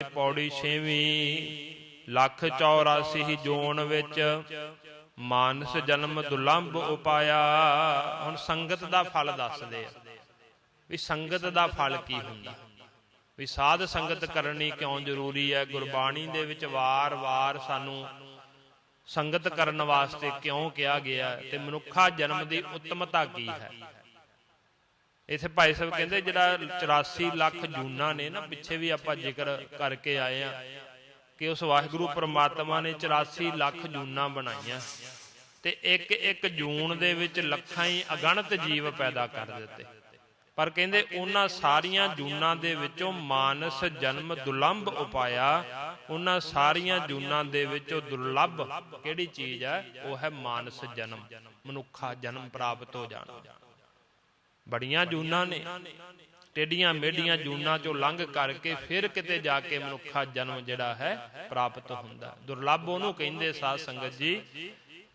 ਪੌੜੀ ਛੇਵੀਂ, ਲੱਖ 84 ਜੋਨ ਵਿੱਚ ਮਾਨਸ ਜਨਮ ਦੁਲੰਭ ਉਪਾਇਆ। ਹੁਣ ਸੰਗਤ ਦਾ ਫਲ ਦੱਸਦੇ ਆ ਵੀ ਸੰਗਤ ਦਾ ਫਲ ਕੀ ਹੁੰਦਾ। ਵੀ ਸਾਧ ਸੰਗਤ ਕਰਨੀ ਕਿਉਂ ਜ਼ਰੂਰੀ ਹੈ? ਗੁਰਬਾਣੀ ਦੇ ਵਿੱਚ ਵਾਰ-ਵਾਰ ਸਾਨੂੰ ਸੰਗਤ ਕਰਨ ਵਾਸਤੇ ਕਿਉਂ ਕਿਹਾ ਗਿਆ ਤੇ ਮਨੁੱਖਾ ਜਨਮ ਦੀ ਉੱਤਮਤਾ ਕੀ ਹੈ? ਇਥੇ ਭਾਈ ਸਾਹਿਬ ਕਹਿੰਦੇ ਜਿਹੜਾ 84 ਲੱਖ ਜੂਨਾ ਨੇ ਨਾ, ਪਿੱਛੇ ਵੀ ਆਪਾਂ ਜ਼ਿਕਰ ਕਰਕੇ ਆਏ ਆ ਕਿ ਉਸ ਵਾਹਿਗੁਰੂ ਪ੍ਰਮਾਤਮਾ ਨੇ 84 ਲੱਖ ਜੂਨਾ ਬਣਾਈਆਂ ਤੇ ਇੱਕ ਇੱਕ ਜੂਨ ਦੇ ਵਿੱਚ ਲੱਖਾਂ ਹੀ ਅਗਣਤ ਜੀਵ ਪੈਦਾ ਕਰ ਦਿੱਤੇ। ਪਰ ਕਹਿੰਦੇ ਉਹਨਾਂ ਸਾਰੀਆਂ ਜੂਨਾਂ ਦੇ ਵਿੱਚੋਂ ਮਾਨਸ ਜਨਮ ਦੁਲੰਭ ਉਪਾਇਆ, ਉਹਨਾਂ ਸਾਰੀਆਂ ਜੂਨਾਂ ਦੇ ਵਿੱਚੋਂ ਦੁਰਲੱਭ ਕਿਹੜੀ ਚੀਜ਼ ਹੈ? ਉਹ ਹੈ ਮਾਨਸ ਜਨਮ, ਮਨੁੱਖਾ ਜਨਮ ਪ੍ਰਾਪਤ ਹੋ ਜਾਣਾ। ਬੜੀਆਂ ਜੂਨਾਂ ਨੇ ਟੇਡੀਆਂ ਮੇਡੀਆਂ ਜੂਨਾਂ ਚੋਂ ਲੰਘ ਕਰਕੇ ਫਿਰ ਕਿਤੇ ਜਾ ਕੇ ਮਨੁੱਖਾ ਜਨਮ ਜਿਹੜਾ ਹੈ ਪ੍ਰਾਪਤ ਹੁੰਦਾ। ਦੁਰਲੱਭ ਉਹਨੂੰ ਕਹਿੰਦੇ ਸਾਧ ਸੰਗਤ ਜੀ,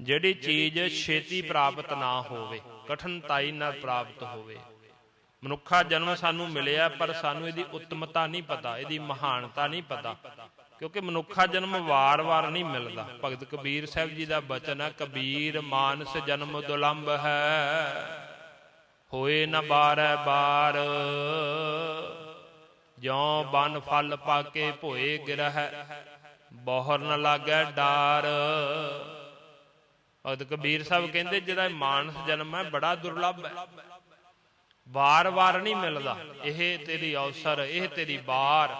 ਜਿਹੜੀ ਚੀਜ਼ ਛੇਤੀ ਪ੍ਰਾਪਤ ਨਾ ਹੋਵੇ, ਕਠਿਨਤਾਈ ਨਾਲ ਪ੍ਰਾਪਤ ਹੋਵੇ। ਮਨੁੱਖਾ ਜਨਮ ਸਾਨੂੰ ਮਿਲਿਆ, ਪਰ ਸਾਨੂੰ ਇਹਦੀ ਉਤਮਤਾ ਨਹੀਂ ਪਤਾ, ਇਹਦੀ ਮਹਾਨਤਾ ਨਹੀਂ ਪਤਾ, ਕਿਉਂਕਿ ਮਨੁੱਖਾ ਜਨਮ ਵਾਰ-ਵਾਰ ਨਹੀਂ ਮਿਲਦਾ। ਭਗਤ ਕਬੀਰ ਸਾਹਿਬ ਜੀ ਦਾ ਬਚਨ ਹੈ, ਕਬੀਰ ਮਾਨਸ ਜਨਮ ਦੁਲੰਭ ਹੈ। ਹੋਏ ਨ ਬਾਰੈ ਬਾਰ। ਜਿਉ ਬਨ ਫਲ ਪਾਕੇ ਭੋਏ ਗਿਰਹਿ, ਬੋਹਰ ਨ ਲਾਗੈ ਡਾਰ। ਭਗਤ ਕਬੀਰ ਸਾਹਿਬ ਕਹਿੰਦੇ ਜਿਹੜਾ ਮਾਨਸ ਜਨਮ ਹੈ, ਬੜਾ ਦੁਰਲੱਭ ਹੈ। ਵਾਰ-ਵਾਰ ਨਹੀਂ ਮਿਲਦਾ, ਇਹ ਤੇਰੀ ਅਵਸਰ, ਇਹ ਤੇਰੀ ਬਾਰ।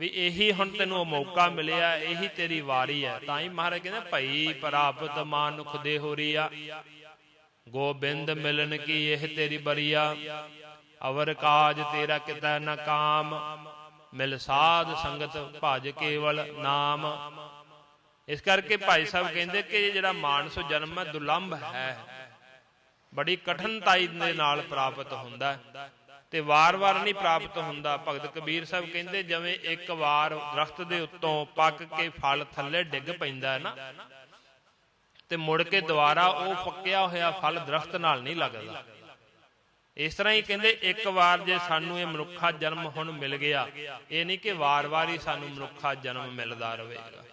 ਵੀ ਇਹੀ ਹੁਣ ਤੈਨੂੰ ਮੌਕਾ ਮਿਲਿਆ, ਇਹੀ ਤੇਰੀ ਵਾਰੀ ਹੈ। ਤਾਂ ਹੀ ਮਹਾਰਾਜ ਕਹਿੰਦੇ, ਭਈ ਪ੍ਰਾਪਤ ਮਾਨੁਖ ਦੇ ਹੋਰੀਆ ਗੋਬਿੰਦ ਮਿਲਨ ਕੀ ਇਹ ਤੇਰੀ ਬਰੀਆ? ਅਵਰ ਕਾਜ ਤੇਰਾ ਕਿਤੈ ਨ ਕਾਮ? ਮਿਲ ਸਾਧ ਸੰਗਤ ਭਜ ਕੇਵਲ ਨਾਮ। ਇਸ ਕਰਕੇ ਭਾਈ ਸਾਹਿਬ ਕਹਿੰਦੇ ਕਿ ਜਿਹੜਾ ਮਾਨਸ ਜਨਮ ਹੈ ਦੁਲੰਭ ਹੈ। ਬੜੀ ਕਠਿਨਤਾਈ ਦੇ ਨਾਲ ਪ੍ਰਾਪਤ ਹੁੰਦਾ ਤੇ ਵਾਰ-ਵਾਰ ਨਹੀਂ ਪ੍ਰਾਪਤ ਹੁੰਦਾ। ਭਗਤ ਕਬੀਰ ਸਾਹਿਬ ਕਹਿੰਦੇ ਜਿਵੇਂ ਇੱਕ ਵਾਰ ਦਰਖਤ ਦੇ ਉੱਤੋਂ ਪੱਕ ਕੇ ਫਲ ਥੱਲੇ ਡਿੱਗ ਪੈਂਦਾ ਹੈ ਨਾ ਤੇ ਮੁੜ ਕੇ ਦੁਬਾਰਾ ਉਹ ਪੱਕਿਆ ਹੋਇਆ ਫਲ ਦਰਖਤ ਨਾਲ ਨਹੀਂ ਲੱਗਦਾ। ਇਸ ਤਰ੍ਹਾਂ ਹੀ ਕਹਿੰਦੇ, ਇੱਕ ਵਾਰ ਜੇ ਸਾਨੂੰ ਇਹ ਮਨੁੱਖਾ ਜਨਮ ਹੁਣ ਮਿਲ ਗਿਆ, ਇਹ ਨਹੀਂ ਕਿ ਵਾਰ-ਵਾਰ ਹੀ ਸਾਨੂੰ ਮਨੁੱਖਾ ਜਨਮ ਮਿਲਦਾ ਰਹੇਗਾ।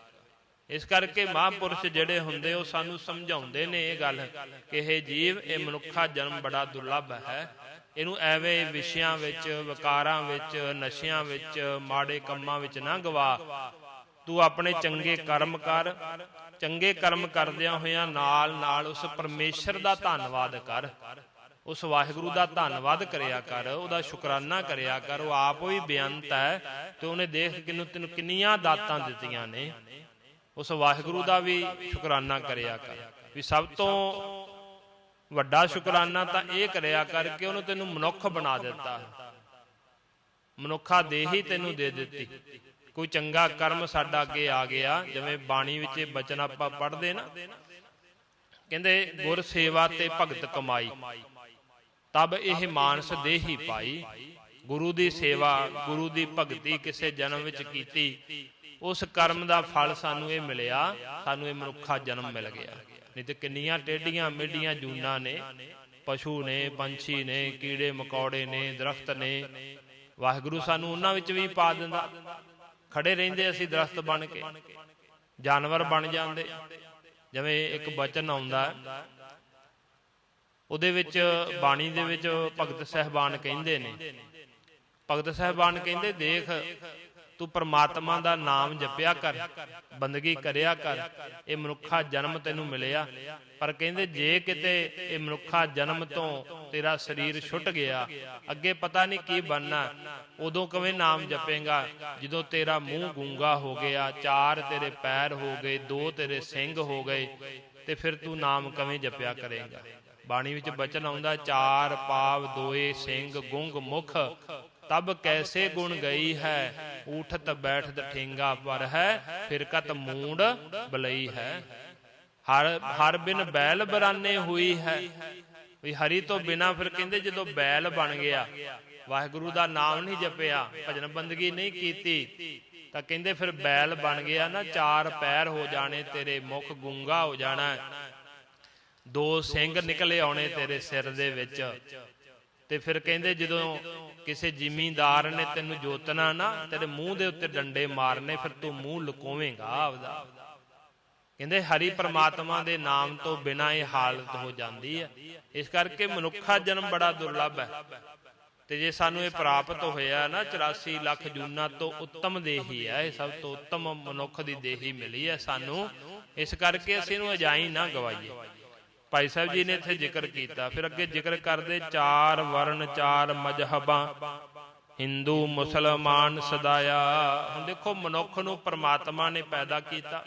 ਇਸ ਕਰਕੇ ਮਹਾਂਪੁਰਸ਼ ਜਿਹੜੇ ਹੁੰਦੇ, ਉਹ ਸਾਨੂੰ ਸਮਝਾਉਂਦੇ ਨੇ ਇਹ ਗੱਲ ਕਿ ਇਹ ਜੀਵ, ਇਹ ਮਨੁੱਖਾ ਜਨਮ ਬੜਾ ਦੁਰਲੱਭ ਹੈ। ਇਹਨੂੰ ਐਵੇਂ ਵਿਸ਼ਿਆਂ ਵਿੱਚ, ਵਿਕਾਰਾਂ ਵਿੱਚ, ਨਸ਼ਿਆਂ ਵਿੱਚ, ਮਾੜੇ ਕੰਮਾਂ ਵਿੱਚ ਨਾ ਗਵਾ। ਤੂੰ ਆਪਣੇ ਚੰਗੇ ਕਰਮ ਕਰ ਚੰਗੇ ਕਰਮ ਕਰਦਿਆਂ ਹੋਇਆਂ ਨਾਲ ਨਾਲ ਉਸ ਪਰਮੇਸ਼ਰ ਦਾ ਧੰਨਵਾਦ ਕਰ। ਉਸ ਵਾਹਿਗੁਰੂ ਦਾ ਧੰਨਵਾਦ ਕਰਿਆ ਕਰ, ਉਹਦਾ ਸ਼ੁਕਰਾਨਾ ਕਰਿਆ ਕਰ, ਉਹ ਆਪ ਹੀ ਬੇਅੰਤ ਹੈ ਤੇ ਉਹਨੇ ਦੇਖ ਕਿਨੂੰ ਤੈਨੂੰ ਕਿੰਨੀਆਂ ਦਾਤਾਂ ਦਿੱਤੀਆਂ ਨੇ। ਉਸ ਵਾਹਿਗੁਰੂ ਦਾ ਵੀ ਸ਼ੁਕਰਾਨਾ ਕਰਿਆ ਕਰ। ਵੀ ਸਭ ਤੋਂ ਵੱਡਾ ਸ਼ੁਕਰਾਨਾ ਤਾਂ ਇਹ ਕਰਿਆ ਕਰਕੇ ਉਹਨੂੰ ਤੈਨੂੰ ਮਨੁੱਖ ਬਣਾ ਦਿੱਤਾ। ਮਨੁੱਖਾ ਦੇਹ ਹੀ ਤੈਨੂੰ ਦੇ ਦਿੱਤੀ। ਕੋਈ ਚੰਗਾ ਕਰਮ ਸਾਡਾ ਅੱਗੇ ਆ ਗਿਆ, ਜਿਵੇਂ ਬਾਣੀ ਵਿੱਚ ਇਹ ਬਚਨ ਆਪਾਂ ਪੜ੍ਹਦੇ ਨਾ। ਕਹਿੰਦੇ, ਗੁਰ ਸੇਵਾ ਤੇ ਭਗਤ ਕਮਾਈ। ਤਬ ਇਹ ਮਾਨਸ ਦੇਹੀ ਪਾਈ। ਗੁਰੂ ਦੀ ਸੇਵਾ, ਗੁਰੂ ਦੀ ਭਗਤੀ ਕਿਸੇ ਜਨਮ ਵਿੱਚ ਕੀਤੀ। ਉਸ ਕਰਮ ਦਾ ਫਲ ਸਾਨੂੰ ਇਹ ਮਿਲਿਆ, ਸਾਨੂੰ ਇਹ ਮਨੁੱਖਾ ਜਨਮ ਮਿਲ ਗਿਆ। ਨਹੀਂ ਤੇ ਕਿੰਨੀਆਂ ਟੇਡੀਆਂ ਮਿੱਡੀਆਂ ਜੂਨਾਂ ਨੇ, ਪਸ਼ੂ ਨੇ, ਪੰਛੀ ਨੇ, ਕੀੜੇ ਮਕੌੜੇ ਨੇ, ਦਰਖਤ ਨੇ। ਵਾਹਿਗੁਰੂ ਸਾਨੂੰ ਉਹਨਾਂ ਵਿੱਚ ਵੀ ਪਾ ਦਿੰਦਾ। ਖੜੇ ਰਹਿੰਦੇ ਅਸੀਂ ਦਰਖਤ ਬਣ ਕੇ। ਜਾਨਵਰ ਬਣ ਜਾਂਦੇ। ਜਿਵੇਂ ਇੱਕ ਬਚਨ ਆਉਂਦਾ ਉਹਦੇ ਵਿੱਚ ਬਾਣੀ ਦੇ ਵਿੱਚ ਭਗਤ ਸਹਿਬਾਨ ਕਹਿੰਦੇ ਨੇ। ਭਗਤ ਸਹਿਬਾਨ ਕਹਿੰਦੇ, ਦੇਖ ਤੂੰ ਪ੍ਰਮਾਤਮਾ ਦਾ ਨਾਮ ਜਪਿਆ ਕਰ, ਬੰਦਗੀ ਕਰਿਆ ਕਰ, ਇਹ ਮਨੁੱਖਾ ਜਨਮ ਤੈਨੂੰ ਮਿਲਿਆ। ਪਰ ਕਹਿੰਦੇ ਜੇ ਕਿਤੇ ਇਹ ਮਨੁੱਖਾ ਜਨਮ ਤੋਂ ਤੇਰਾ ਸਰੀਰ ਛੁੱਟ ਗਿਆ, ਅੱਗੇ ਪਤਾ ਨਹੀਂ ਕੀ ਬਣਨਾ, ਉਦੋਂ ਕਿਵੇਂ ਨਾਮ ਜਪੇਗਾ? ਜਦੋਂ ਤੇਰਾ ਮੂੰਹ ਗੂੰਗਾ ਹੋ ਗਿਆ, ਚਾਰ ਤੇਰੇ ਪੈਰ ਹੋ ਗਏ, ਦੋ ਤੇਰੇ ਸਿੰਘ ਹੋ ਗਏ, ਤੇ ਫਿਰ ਤੂੰ ਨਾਮ ਕਿਵੇਂ ਜਪਿਆ ਕਰੇਗਾ? ਬਾਣੀ ਵਿੱਚ ਬਚਨ ਆਉਂਦਾ, ਚਾਰ ਪਾਵ ਦੋਏ ਸਿੰਘ ਗੁੰਗ ਮੁਖ ਤਬ ਕੈਸੇ ਗੁਣ ਗਈ ਹੈ? ਉਠਤ ਬੈਠਤ ਠੇਂਗਾ ਪਰ ਹੈ ਫਿਰਕਤ ਮੂੰਡ ਬਲਈ ਹੈ। ਹਰ ਹਰ ਬਿਨ ਬੈਲ ਬਰਾਨੇ ਹੋਈ ਹੈ। ਵੀ ਹਰੀ ਤੋਂ ਬਿਨਾ ਫਿਰ ਕਹਿੰਦੇ ਜਦੋਂ ਬੈਲ ਬਣ ਗਿਆ ਵਾਹਿਗੁਰੂ ਦਾ ਨਾਮ ਨਹੀਂ ਜਪਿਆ ਭਜਨ ਬੰਦਗੀ ਨਹੀਂ ਕੀਤੀ। ਤਾਂ ਕਹਿੰਦੇ ਫਿਰ ਬੈਲ ਬਣ ਗਿਆ ਨਾ ਚਾਰ ਪੈਰ ਹੋ ਜਾਣੇ ਤੇਰੇ ਮੁਖ ਗੁੰਗਾ ਹੋ ਜਾਣਾ। ਦੋ ਸਿੰਘ ਨਿਕਲੇ ਆਉਣੇ ਤੇਰੇ ਸਿਰ ਦੇ ਵਿੱਚ। ਤੇ ਫਿਰ ਕਹਿੰਦੇ ਜਦੋਂ ਕਿਸੇ ਜ਼ਿਮੀਂਦਾਰ ਨੇ ਤੈਨੂੰ ਜੋਤਨਾ ਨਾ, ਤੇਰੇ ਮੂੰਹ ਦੇ ਉੱਤੇ ਡੰਡੇ ਮਾਰਨੇ, ਫਿਰ ਤੂੰ ਮੂੰਹ ਲੁਕੋਵੇਂਗਾ ਆਪਦਾ। ਕਹਿੰਦੇ ਹਰੀ ਪ੍ਰਮਾਤਮਾ ਦੇ ਨਾਮ ਤੋਂ ਬਿਨਾ ਇਹ ਹਾਲਤ ਹੋ ਜਾਂਦੀ ਹੈ। ਇਸ ਕਰਕੇ ਮਨੁੱਖਾ ਜਨਮ ਬੜਾ ਦੁਰਲੱਭ ਹੈ। ਤੇ ਜੇ ਸਾਨੂੰ ਇਹ ਪ੍ਰਾਪਤ ਹੋਇਆ ਨਾ 84 ਲੱਖ ਜੂਨਾਂ ਤੋਂ ਉੱਤਮ ਦੇਹੀ ਹੈ, ਇਹ ਸਭ ਤੋਂ ਉੱਤਮ ਮਨੁੱਖ ਦੀ ਦੇਹੀ ਮਿਲੀ ਹੈ ਸਾਨੂੰ। ਇਸ ਕਰਕੇ ਅਸੀਂ ਇਹਨੂੰ ਅਜਾਈ ਨਾ ਗਵਾਈਏ। ਭਾਈ ਸਾਹਿਬ ਜੀ ਨੇ ਇੱਥੇ ਜ਼ਿਕਰ ਕੀਤਾ। ਫਿਰ ਅੱਗੇ ਜ਼ਿਕਰ ਕਰਦੇ ਚਾਰ ਵਰਣ ਚਾਰ ਮਜਹਬਾਂ। ਹਿੰਦੂ, ਮੁਸਲਮਾਨ, ਸਦਾਇਆ। ਹੁਣ ਦੇਖੋ ਮਨੁੱਖ ਨੂੰ ਪ੍ਰਮਾਤਮਾ ਨੇ ਪੈਦਾ ਕੀਤਾ।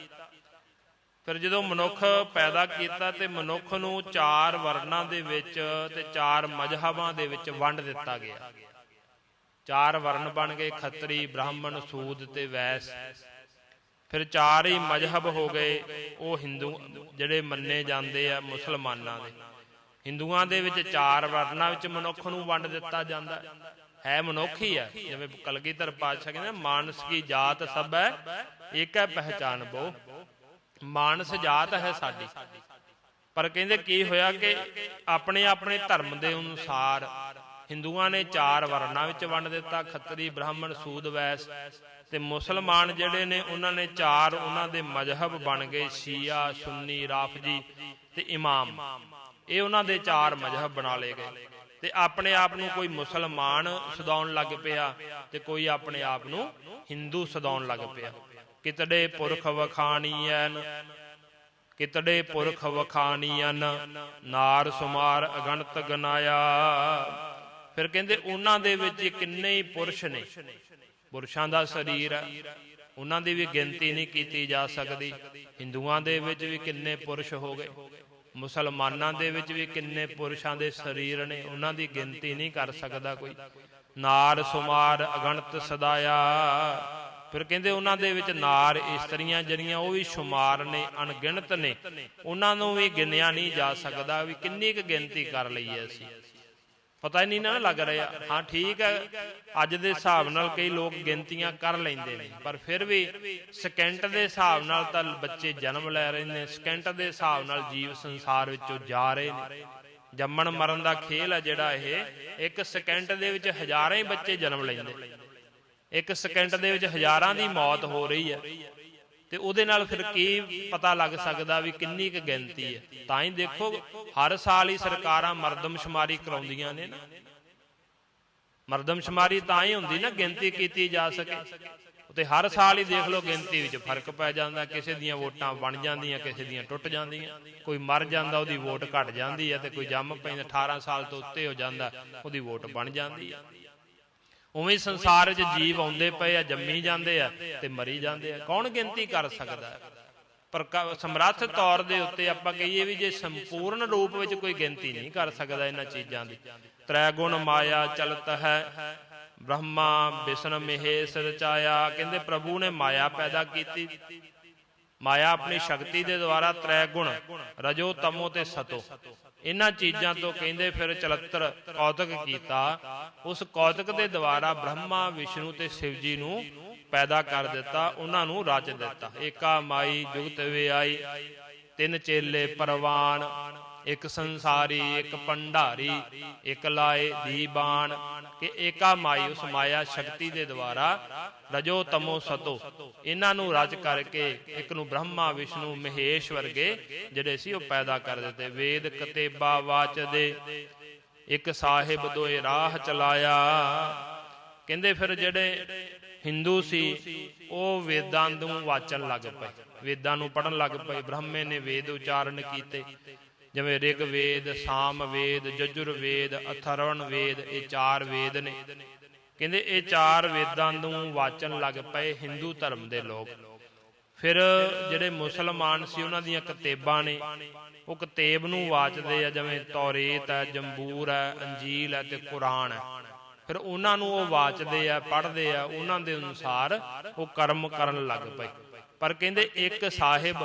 ਫਿਰ ਜਦੋਂ ਮਨੁੱਖ ਪੈਦਾ ਕੀਤਾ ਤੇ ਮਨੁੱਖ ਨੂੰ ਚਾਰ ਵਰਨਾਂ ਦੇ ਵਿੱਚ ਤੇ ਚਾਰ ਮਜਹਬਾਂ ਦੇ ਵਿੱਚ ਵੰਡ ਦਿੱਤਾ ਗਿਆ। ਚਾਰ ਵਰਣ ਬਣ ਗਏ ਖੱਤਰੀ, ਬ੍ਰਾਹਮਣ, ਸੂਦ ਤੇ ਵੈਸ। ਫਿਰ ਚਾਰ ਹੀ ਮਜਹਬ ਹੋ ਗਏ, ਉਹ ਹਿੰਦੂ ਜਿਹੜੇ ਮੰਨੇ ਜਾਂਦੇ ਆ ਮੁਸਲਮਾਨਾਂ ਦੇ। ਹਿੰਦੂਆਂ ਦੇ ਵਿੱਚ ਚਾਰ ਵਰਨਾਂ ਵਿੱਚ ਮਨੁੱਖ ਨੂੰ ਵੰਡ ਦਿੱਤਾ ਜਾਂਦਾ। ਹੈ। ਮਨੁੱਖ ਹੀ ਹੈ ਜਿਵੇਂ ਕਲਗੀਧਰ ਪਾਤਸ਼ਾਹ ਕਹਿੰਦੇ ਮਾਨਸ ਕੀ ਜਾਤ ਸਭ ਹੈ, ਇੱਕ ਹੈ ਪਹਿਚਾਨ ਬੋ ਮਾਨਸ ਜਾਤ ਹੈ ਸਾਡੀ। ਪਰ ਕਹਿੰਦੇ ਕੀ ਹੋਇਆ ਕਿ ਆਪਣੇ ਆਪਣੇ ਧਰਮ ਦੇ ਅਨੁਸਾਰ ਹਿੰਦੂਆਂ ਨੇ ਚਾਰ ਵਰਨਾਂ ਵਿੱਚ ਵੰਡ ਦਿੱਤਾ, ਖੱਤਰੀ, ਬ੍ਰਾਹਮਣ, ਸੂਦ, ਵੈਸ। ਤੇ ਮੁਸਲਮਾਨ ਜਿਹੜੇ ਨੇ, ਉਹਨਾਂ ਨੇ ਚਾਰ ਉਹਨਾਂ ਦੇ ਮਜ਼ਹਬ ਬਣ ਗਏ, ਸ਼ੀਆ, ਸੁੰਨੀ, ਰਾਫਜੀ ਤੇ ਇਮਾਮ। ਇਹ ਉਹਨਾਂ ਦੇ ਚਾਰ ਮਜ਼ਹਬ ਬਣਾ ਲਏ ਗਏ। ਤੇ ਆਪਣੇ ਆਪ ਨੂੰ ਕੋਈ ਮੁਸਲਮਾਨ ਸਦਾਉਣ ਲੱਗ ਪਿਆ ਤੇ ਕੋਈ ਆਪਣੇ ਆਪ ਨੂੰ ਹਿੰਦੂ ਸਦਾਉਣ ਲੱਗ ਪਿਆ। ਕਿਤੜੇ ਪੁਰਖ ਵਖਾਣੀਐਨ, ਕਿਤੜੇ ਪੁਰਖ ਵਖਾਨੀਅਨ ਨਾਰ ਸੁਮਾਰ ਅਗਣਤ ਗਨਾਇਆ। ਫਿਰ ਕਹਿੰਦੇ, ਉਹਨਾਂ ਦੇ ਵਿੱਚ ਕਿੰਨੇ ਹੀ ਪੁਰਸ਼ ਨੇ। ਪੁਰਸ਼ਾਂ ਦਾ ਸਰੀਰ ਹੈ। ਉਹਨਾਂ ਦੀ ਵੀ ਗਿਣਤੀ ਨਹੀਂ ਕੀਤੀ ਜਾ ਸਕਦੀ। ਹਿੰਦੂਆਂ ਦੇ ਵਿੱਚ ਵੀ ਕਿੰਨੇ ਪੁਰਸ਼ ਹੋ ਗਏ। ਮੁਸਲਮਾਨਾਂ ਦੇ ਵਿੱਚ ਵੀ ਕਿੰਨੇ ਪੁਰਸ਼ਾਂ ਦੇ ਸਰੀਰ ਨੇ। ਉਹਨਾਂ ਦੀ ਗਿਣਤੀ ਨਹੀਂ ਕਰ ਸਕਦਾ ਕੋਈ। ਨਾਰ ਸੁਮਾਰ ਅਗਣਤ ਸਦਾਇਆ। ਫਿਰ ਕਹਿੰਦੇ ਉਹਨਾਂ ਦੇ ਵਿੱਚ ਨਾਰ ਇਸਤਰੀਆਂ ਜਿਹੜੀਆਂ, ਉਹ ਵੀ ਸ਼ੁਮਾਰ ਨੇ, ਅਣਗਿਣਤ ਨੇ। ਉਹਨਾਂ ਨੂੰ ਵੀ ਗਿਣਿਆ ਨਹੀਂ ਜਾ ਸਕਦਾ ਵੀ ਕਿੰਨੀ ਕੁ ਗਿਣਤੀ ਕਰ ਲਈ ਹੈ ਅਸੀਂ। ਪਤਾ ਹੀ ਨਹੀਂ ਨਾ ਲੱਗ ਰਿਹਾ। ਹਾਂ, ਠੀਕ ਹੈ। ਅੱਜ ਦੇ ਹਿਸਾਬ ਨਾਲ ਕਈ ਲੋਕ ਗਿਣਤੀਆਂ ਕਰ ਲੈਂਦੇ ਨੇ, ਪਰ ਫਿਰ ਵੀ ਸਕਿੰਟ ਦੇ ਹਿਸਾਬ ਨਾਲ ਤਾਂ ਬੱਚੇ ਜਨਮ ਲੈ ਰਹੇ ਨੇ ਸਕਿੰਟ ਦੇ ਹਿਸਾਬ ਨਾਲ ਜੀਵ ਸੰਸਾਰ ਵਿੱਚੋਂ ਜਾ ਰਹੇ ਨੇ। ਜੰਮਣ ਮਰਨ ਦਾ ਖੇਲ ਹੈ ਜਿਹੜਾ ਇਹ, ਇੱਕ ਸਕਿੰਟ ਦੇ ਵਿੱਚ ਹਜ਼ਾਰਾਂ ਹੀ ਬੱਚੇ ਜਨਮ ਲੈਂਦੇ। ਇੱਕ ਸਕਿੰਟ ਦੇ ਵਿੱਚ ਹਜ਼ਾਰਾਂ ਦੀ ਮੌਤ ਹੋ ਰਹੀ ਹੈ। ਤੇ ਉਹਦੇ ਨਾਲ ਫਿਰ ਕੀ ਪਤਾ ਲੱਗ ਸਕਦਾ ਵੀ ਕਿੰਨੀ ਕੁ ਗਿਣਤੀ ਹੈ? ਤਾਂ ਹੀ ਦੇਖੋ, ਹਰ ਸਾਲ ਹੀ ਸਰਕਾਰਾਂ ਮਰਦਮਸ਼ੁਮਾਰੀ ਕਰਾਉਂਦੀਆਂ ਨੇ ਨਾ। ਮਰਦਮਸ਼ੁਮਾਰੀ ਤਾਂ ਹੀ ਹੁੰਦੀ ਨਾ, ਗਿਣਤੀ ਕੀਤੀ ਜਾ ਸਕੇ। ਤੇ ਹਰ ਸਾਲ ਹੀ ਦੇਖ ਲਓ, ਗਿਣਤੀ ਵਿੱਚ ਫ਼ਰਕ ਪੈ ਜਾਂਦਾ, ਕਿਸੇ ਦੀਆਂ ਵੋਟਾਂ ਬਣ ਜਾਂਦੀਆਂ, ਕਿਸੇ ਦੀਆਂ ਟੁੱਟ ਜਾਂਦੀਆਂ। ਕੋਈ ਮਰ ਜਾਂਦਾ, ਉਹਦੀ ਵੋਟ ਘਟ ਜਾਂਦੀ ਹੈ ਤੇ ਕੋਈ ਜੰਮ ਪੈਂਦਾ 18 ਸਾਲ ਤੋਂ ਉੱਤੇ ਹੋ ਜਾਂਦਾ, ਉਹਦੀ ਵੋਟ ਬਣ ਜਾਂਦੀ ਹੈ। ਉਵੇਂ ਸੰਸਾਰ ਵਿੱਚ ਜੀਵ ਆਉਂਦੇ ਪਏ ਆ, ਜੰਮੀ ਜਾਂਦੇ ਆ ਤੇ ਮਰੀ ਜਾਂਦੇ ਆ। ਕੌਣ ਗਿਣਤੀ ਕਰ ਸਕਦਾ? ਪਰ ਸਮਰੱਥ ਤੌਰ ਦੇ ਉੱਤੇ ਆਪਾਂ ਕਹੀਏ ਵੀ ਜੇ ਸੰਪੂਰਨ ਰੂਪ ਵਿੱਚ ਕੋਈ ਗਿਣਤੀ ਨਹੀਂ ਕਰ ਸਕਦਾ ਇਹਨਾਂ ਚੀਜ਼ਾਂ ਦੀ। ਤ੍ਰੈ ਗੁਣ ਮਾਇਆ ਚਲਤ ਹੈ, ਬ੍ਰਹਮਾ ਵਿਸ਼ਨ ਮਹੇਸ਼ ਰਚਾਇਆ ਕਹਿੰਦੇ ਪ੍ਰਭੂ ਨੇ ਮਾਇਆ ਪੈਦਾ ਕੀਤੀ। ਮਾਇਆ ਆਪਣੀ ਸ਼ਕਤੀ ਦੇ ਦੁਆਰਾ ਤ੍ਰੈ ਗੁਣ ਰਜੋ ਤਮੋ ਤੇ ਸਤੋ। ਇਹਨਾਂ ਚੀਜ਼ਾਂ ਤੋਂ ਕਹਿੰਦੇ ਫਿਰ ਚਲਤਰ ਕੌਤਕ ਕੀਤਾ। ਉਸ ਕੌਤਕ ਦੇ ਦੁਆਰਾ ਬ੍ਰਹਮਾ, ਵਿਸ਼ਨੂੰ ਤੇ ਸ਼ਿਵ ਜੀ ਨੂੰ ਪੈਦਾ ਕਰ ਦਿੱਤਾ, ਉਹਨਾਂ ਨੂੰ ਰਚ ਦਿੱਤਾ। ਏਕਾ ਮਾਈ ਜੁਗਤ ਵਿਆਈ, ਤਿੰਨ ਚੇਲੇ ਪਰਵਾਨ। ਇੱਕ ਸੰਸਾਰੀ, ਇੱਕ ਪੰਡਾਰੀ ਇੱਕ ਲਾਏ ਦੀਬਾਨ, ਕਿ ਏਕਾ ਮਾਈ ਉਸ ਮਾਇਆ ਸ਼ਕਤੀ ਦੇ ਦੁਆਰਾ ਰਜੋ ਤਮੋ ਸਤੋ। ਇਹਨਾਂ ਨੂੰ ਰਚ ਕਰਕੇ ਇੱਕ ਨੂੰ ਬ੍ਰਹਮਾ, ਵਿਸ਼ਨੂੰ, ਮਹੇਸ਼ ਵਰਗੇ ਜਿਹੜੇ ਸੀ ਉਹ ਪੈਦਾ ਕਰ ਦਿੱਤੇ। ਵੇਦ ਕਤੇਬਾ ਵਾਚ ਦੇ ਇੱਕ ਸਾਹਿਬ ਦੋਏ ਰਾਹ ਚਲਾਇਆ। ਕਹਿੰਦੇ ਫਿਰ ਜਿਹੜੇ ਹਿੰਦੂ ਸੀ, ਉਹ ਵੇਦਾਂ ਨੂੰ ਵਾਚਣ ਲੱਗ ਪਏ। ਵੇਦਾਂ ਨੂੰ ਪੜਨ ਲੱਗ ਪਏ। ਬ੍ਰਹਮੇ ਨੇ ਵੇਦ ਉਚਾਰਨ ਕੀਤੇ। ਜਿਵੇਂ ਰਿਗ ਵੇਦ, ਸਾਮ ਵੇਦ, ਜਜੁਰ ਵੇਦ, ਅਥਰਵਣ ਵੇਦ, ਇਹ ਚਾਰ ਵੇਦ ਨੇ। ਕਹਿੰਦੇ ਇਹ ਚਾਰ ਵੇਦਾਂ ਨੂੰ ਵਾਚਣ ਲੱਗ ਪਏ ਹਿੰਦੂ ਧਰਮ ਦੇ ਲੋਕ। ਫਿਰ ਜਿਹੜੇ ਮੁਸਲਮਾਨ ਸੀ, ਉਹਨਾਂ ਦੀਆਂ ਕਿਤਾਬਾਂ ਨੇ। ਉਹ ਕਿਤਾਬ ਨੂੰ ਵਾਚਦੇ ਆ, ਜਿਵੇਂ ਤੌਰੇਤ ਹੈ, ਜੰਬੂਰ ਹੈ, ਅੰਜੀਲ ਹੈ ਤੇ ਕੁਰਾਨ ਹੈ। ਫਿਰ ਉਹਨਾਂ ਨੂੰ ਉਹ ਵਾਚਦੇ ਆ, ਪੜ੍ਹਦੇ ਆ, ਉਹਨਾਂ ਦੇ ਅਨੁਸਾਰ ਉਹ ਕਰਮ ਕਰਨ ਲੱਗ ਪਏ। ਪਰ ਕਹਿੰਦੇ ਇੱਕ ਸਾਹਿਬ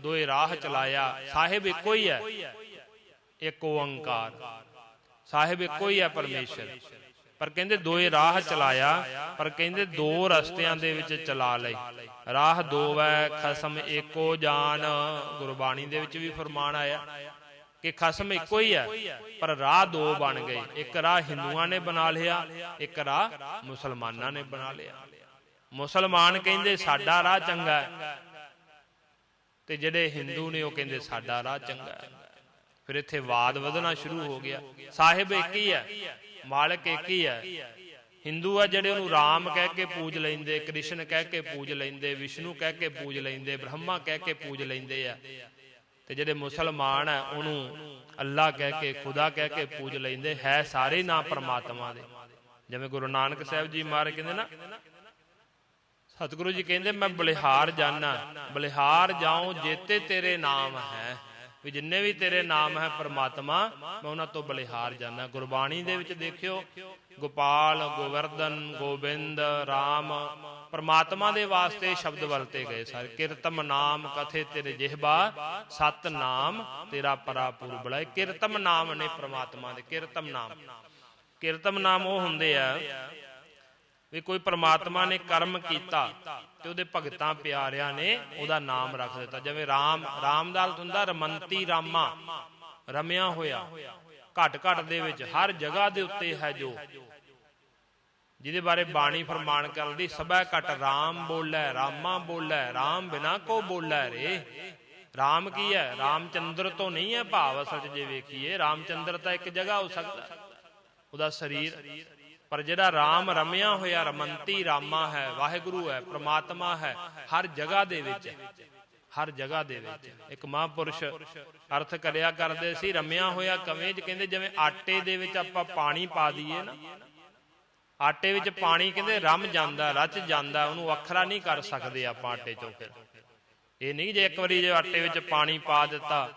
ਦੋਏ ਰਾਹ ਚਲਾਇਆ। ਸਾਹਿਬ ਇੱਕੋ ਹੀ ਹੈ। ਇੱਕ ਓੰਕਾਰ। ਸਾਹਿਬ ਇੱਕੋ ਹੀ ਹੈ ਪਰਮੇਸ਼ਰ। ਪਰ ਕਹਿੰਦੇ ਦੋਏ ਰਾਹ ਚਲਾਇਆ। ਪਰ ਕਹਿੰਦੇ ਦੋ ਰਸਤਿਆਂ ਦੇ ਵਿੱਚ ਚਲਾ ਲਈ। ਰਾਹ ਦੋ ਹੈ ਖਸਮ ਏਕੋ ਜਾਨ। ਗੁਰਬਾਣੀ ਦੇ ਵਿੱਚ ਵੀ ਫਰਮਾਨ ਆਇਆ ਕਿ ਖਸਮ ਇੱਕੋ ਹੀ ਹੈ ਪਰ ਰਾਹ ਦੋ ਬਣ ਗਏ। ਇੱਕ ਰਾਹ ਹਿੰਦੂਆਂ ਨੇ ਬਣਾ ਲਿਆ ਇੱਕ ਰਾਹ ਮੁਸਲਮਾਨਾਂ ਨੇ ਬਣਾ ਲਿਆ। ਮੁਸਲਮਾਨ ਕਹਿੰਦੇ ਸਾਡਾ ਰਾਹ ਚੰਗਾ ਹੈ ਤੇ ਜਿਹੜੇ ਹਿੰਦੂ ਨੇ ਉਹ ਕਹਿੰਦੇ ਸਾਡਾ ਰਾਹ ਚੰਗਾ ਹੈ ਫਿਰ ਇੱਥੇ ਵਾਦ ਵਧਣਾ ਸ਼ੁਰੂ ਹੋ ਗਿਆ। ਸਾਹਿਬ ਇੱਕ ਹੀ ਹੈ, ਮਾਲਕ ਇੱਕ ਹੀ ਹੈ। ਹਿੰਦੂ ਆ ਜਿਹੜੇ ਉਹਨੂੰ ਰਾਮ ਕਹਿ ਕੇ ਪੂਜ ਲੈਂਦੇ, ਕ੍ਰਿਸ਼ਨ ਕਹਿ ਕੇ ਪੂਜ ਲੈਂਦੇ, ਵਿਸ਼ਨੂੰ ਕਹਿ ਕੇ ਪੂਜ ਲੈਂਦੇ, ਬ੍ਰਹਮਾ ਕਹਿ ਕੇ ਪੂਜ ਲੈਂਦੇ ਆ। ਤੇ ਜਿਹੜੇ ਮੁਸਲਮਾਨ ਆ, ਉਹਨੂੰ ਅੱਲਾ ਕਹਿ ਕੇ, ਖੁਦਾ ਕਹਿ ਕੇ ਪੂਜ ਲੈਂਦੇ। ਹੈ ਸਾਰੇ ਨਾਂ ਪਰਮਾਤਮਾ ਦੇ। ਜਿਵੇਂ ਗੁਰੂ ਨਾਨਕ ਸਾਹਿਬ ਜੀ ਮਹਾਰਾਜ ਕਹਿੰਦੇ ਨਾ ਸਤਿਗੁਰੂ ਜੀ ਕਹਿੰਦੇ, ਮੈਂ ਬਲਿਹਾਰ ਜਾਣਾ ਬਲਿਹਾਰ ਜਾਉ ਜੇਤੇ ਤੇਰੇ ਨਾਮ ਹੈ, ਵੀ ਜਿੰਨੇ ਵੀ ਤੇਰੇ ਨਾਮ ਹੈ ਪ੍ਰਮਾਤਮਾ, ਮੈਂ ਉਹਨਾਂ ਤੋਂ ਬਲਿਹਾਰ ਜਾਣਾ ਗੁਰਬਾਣੀ ਦੇ ਵਿੱਚ ਦੇਖਿਓ, ਗੋਪਾਲ, ਗੋਵਰਧਨ, ਗੋਬਿੰਦ RAM ਪ੍ਰਮਾਤਮਾ ਦੇ ਵਾਸਤੇ ਸ਼ਬਦ ਵਰਤੇ ਗਏ ਸਾਰੇ। ਕੀਰਤਮ ਨਾਮ ਕਥੇ ਤੇਰੇ ਜਿਹਬਾ ਸਤ ਨਾਮ ਤੇਰਾ ਪਰਾਪੁਰ ਬੜਾਏ ਕੀਰਤਮ ਨਾਮ ਨੇ ਪ੍ਰਮਾਤਮਾ ਦੇ, ਕੀਰਤਮ ਨਾਮ। ਕੀਰਤਮ ਨਾਮ ਉਹ ਹੁੰਦੇ ਆ ਵੀ ਕੋਈ ਪ੍ਰਮਾਤਮਾ ਨੇ ਕਰਮ ਕੀਤਾ ਤੇ ਉਹਦੇ ਭਗਤਾਂ ਪਿਆਰਿਆਂ ਨੇ ਉਹਦਾ ਨਾਮ ਰੱਖ ਦਿੱਤਾ। ਜਿਵੇਂ RAM RAM ਦਾ ਅਰਥ ਹੁੰਦਾ, ਰਮੰਤੀ ਰਾਮਾ ਰਮਿਆ ਹੋਇਆ। ਘਟ ਘਟ ਦੇ ਵਿੱਚ ਹਰ ਜਗ੍ਹਾ ਦੇ ਉੱਤੇ ਹੈ ਜੋ। ਜਿਹਦੇ ਬਾਰੇ ਬਾਣੀ ਫਰਮਾਨ ਕਰਦੀ, ਸਭੈ ਘਟ RAM ਬੋਲੇ, ਰਾਮਾ ਬੋਲੇ RAM ਬਿਨਾ ਕੋ ਬੋਲੇ ਰੇ। ਰਾਮ ਕੀ ਹੈ? ਰਾਮਚੰਦਰ ਤੋਂ ਨਹੀਂ ਹੈ ਭਾਵ, ਅਸਲ ਜੇ ਵੇਖੀਏ, ਰਾਮਚੰਦਰ ਤਾਂ ਇੱਕ ਜਗ੍ਹਾ ਹੋ ਸਕਦਾ। ਉਹਦਾ ਸਰੀਰ ਪਰ ਜਿਹੜਾ RAM ਰਮਿਆ ਹੋਇਆ ਰਮੰਤੀ ਰਾਮਾ ਹੈ, ਵਾਹਿਗੁਰੂ ਹੈ, ਪ੍ਰਮਾਤਮਾ ਹੈ, ਹਰ ਜਗ੍ਹਾ ਦੇ ਵਿੱਚ ਹੈ ਹਰ ਜਗ੍ਹਾ ਦੇ ਵਿੱਚ। ਇੱਕ ਮਹਾਂਪੁਰਸ਼ ਅਰਥ ਕਰਿਆ ਕਰਦੇ ਸੀ, ਰਮਿਆ ਹੋਇਆ ਕਵੇਂ ਚ ਕਹਿੰਦੇ ਜਿਵੇਂ ਆਟੇ ਦੇ ਵਿੱਚ ਆਪਾਂ ਪਾਣੀ ਪਾ ਦਈਏ ਨਾ। ਆਟੇ ਵਿੱਚ ਪਾਣੀ ਕਹਿੰਦੇ ਰਮ ਜਾਂਦਾ, ਰਚ ਜਾਂਦਾ, ਉਹਨੂੰ ਵੱਖਰਾ ਨਹੀਂ ਕਰ ਸਕਦੇ ਆਪਾਂ ਆਟੇ ਚੋਂ ਫਿਰ। ਇਹ ਨਹੀਂ ਜੇ ਇੱਕ ਵਾਰੀ ਜੇ ਆਟੇ ਵਿੱਚ ਪਾਣੀ ਪਾ ਦਿੱਤਾ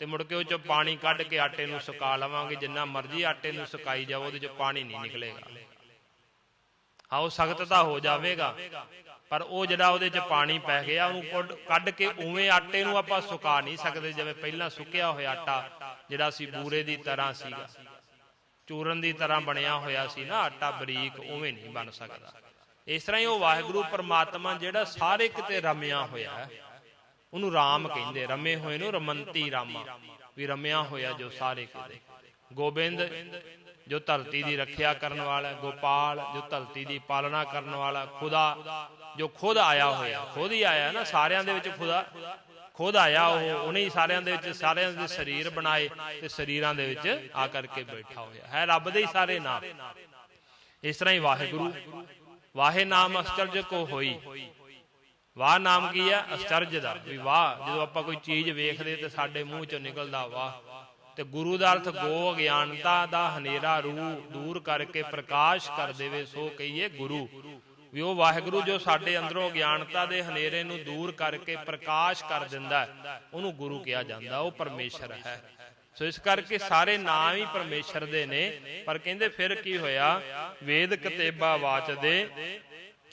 ਤੇ ਮੁੜ ਕੇ ਉਹ ਚ ਪਾਣੀ ਕੱਢ ਕੇ ਆਟੇ ਨੂੰ ਸੁਕਾ ਲਵਾਂਗੇ, ਜਿੰਨਾ ਮਰਜ਼ੀ ਆਟੇ ਨੂੰ ਸੁਕਾਈ ਜਾਓ ਉਹਦੇ ਚ ਪਾਣੀ ਨਹੀਂ ਨਿਕਲੇਗਾ। ਹਾਂ, ਉਹ ਸਖਤ ਤਾਂ ਹੋ ਜਾਵੇਗਾ, ਪਰ ਉਹ ਜਿਹੜਾ ਉਹਦੇ 'ਚ ਪਾਣੀ ਪੈ ਗਿਆ ਉਹਨੂੰ ਕੱਢ ਕੇ ਉਵੇਂ ਆਟੇ ਨੂੰ ਆਪਾਂ ਸੁਕਾ ਨਹੀਂ ਸਕਦੇ, ਜਿਵੇਂ ਪਹਿਲਾਂ ਸੁੱਕਿਆ ਹੋਇਆ ਆਟਾ, ਜਿਹੜਾ ਸੀ ਬੂਰੇ ਦੀ ਤਰ੍ਹਾਂ ਸੀਗਾ। ਚੂਰਨ ਦੀ ਤਰ੍ਹਾਂ ਬਣਿਆ ਹੋਇਆ ਸੀ ਨਾ ਆਟਾ, ਬਰੀਕ ਉਵੇਂ ਨਹੀਂ ਬਣ ਸਕਦਾ। ਇਸ ਤਰ੍ਹਾਂ ਹੀ ਉਹ ਵਾਹਿਗੁਰੂ ਪਰਮਾਤਮਾ ਜਿਹੜਾ ਸਾਰੇ ਕਿਤੇ ਰਮਿਆ ਹੋਇਆ ਹੈ। ਉਹਨੂੰ ਰਾਮ ਕਹਿੰਦੇ ਰਮੇ ਹੋਏ ਨੂੰ ਰਮੰਤੀ ਰਾਮਾ। ਵੀ ਰਮਿਆ ਹੋਇਆ ਜੋ ਸਾਰੇ ਕਿਤੇ ਗੋਬਿੰਦ ਜੋ ਧਰਤੀ ਦੀ ਰੱਖਿਆ ਕਰਨ ਵਾਲਾ, ਗੋਪਾਲ ਜੋ ਧਰਤੀ ਦੀ ਪਾਲਣਾ ਕਰਨ ਵਾਲਾ, ਖੁਦਾ ਜੋ ਖੁਦ ਆਇਆ ਹੋਇਆ, ਖੁਦ ਹੀ ਆਇਆ ਨਾ, ਸਾਰਿਆਂ ਦੇ ਵਿੱਚ ਖੁਦਾ, ਖੁਦ ਆਇਆ ਉਹ, ਉਹਨੇ ਹੀ ਸਾਰਿਆਂ ਦੇ ਵਿੱਚ, ਸਾਰਿਆਂ ਦੇ ਸਰੀਰ ਬਣਾਏ ਤੇ ਸਰੀਰਾਂ ਦੇ ਵਿੱਚ ਆ ਕਰਕੇ ਬੈਠਾ ਹੋਇਆ। ਹੈ ਰੱਬ ਦੇ ਹੀ ਸਾਰੇ ਨਾਮ। ਇਸ ਤਰ੍ਹਾਂ ਹੀ ਵਾਹਿਗੁਰੂ। ਵਾਹੇ ਨਾਮ ਅਸਚਰਜ ਕੋ ਹੋਈ। ਵਾਹ ਨਾਮ ਕੀ ਹੈ ਅਸਚਰਜ ਦਾ ਵੀ ਵਾਹ, ਜਦੋਂ ਆਪਾਂ ਕੋਈ ਚੀਜ਼ ਵੇਖਦੇ ਤੇ ਸਾਡੇ ਮੂੰਹ ਚੋਂ ਨਿਕਲਦਾ ਵਾਹ। ਤੇ ਗੁਰੂ ਦਾ ਅਰਥ ਗੋ ਅਗਿਆਨਤਾ ਦਾ ਹਨੇਰਾ ਰੂ ਦੂਰ ਕਰਕੇ ਪ੍ਰਕਾਸ਼ ਕਰ ਦੇਵੇ, ਸੋ ਕਹੀਏ ਗੁਰੂ। ਵੀ ਉਹ ਵਾਹਿਗੁਰੂ ਜੋ ਸਾਡੇ ਅੰਦਰੋਂ ਗਿਆਨਤਾ ਦੇ ਹਨੇਰੇ ਨੂੰ ਦੂਰ ਕਰਕੇ ਪ੍ਰਕਾਸ਼ ਕਰ ਦਿੰਦਾ ਉਹਨੂੰ ਗੁਰੂ ਕਿਹਾ ਜਾਂਦਾ, ਉਹ ਪਰਮੇਸ਼ਰ ਹੈ। ਸੋ ਇਸ ਕਰਕੇ ਸਾਰੇ ਨਾਮ ਹੀ ਪਰਮੇਸ਼ਰ ਦੇ ਨੇ, ਪਰ ਕਹਿੰਦੇ ਫਿਰ ਕੀ ਹੋਇਆ? ਵੇਦ ਕਿਤੇਬਾ ਵਾਚਦੇ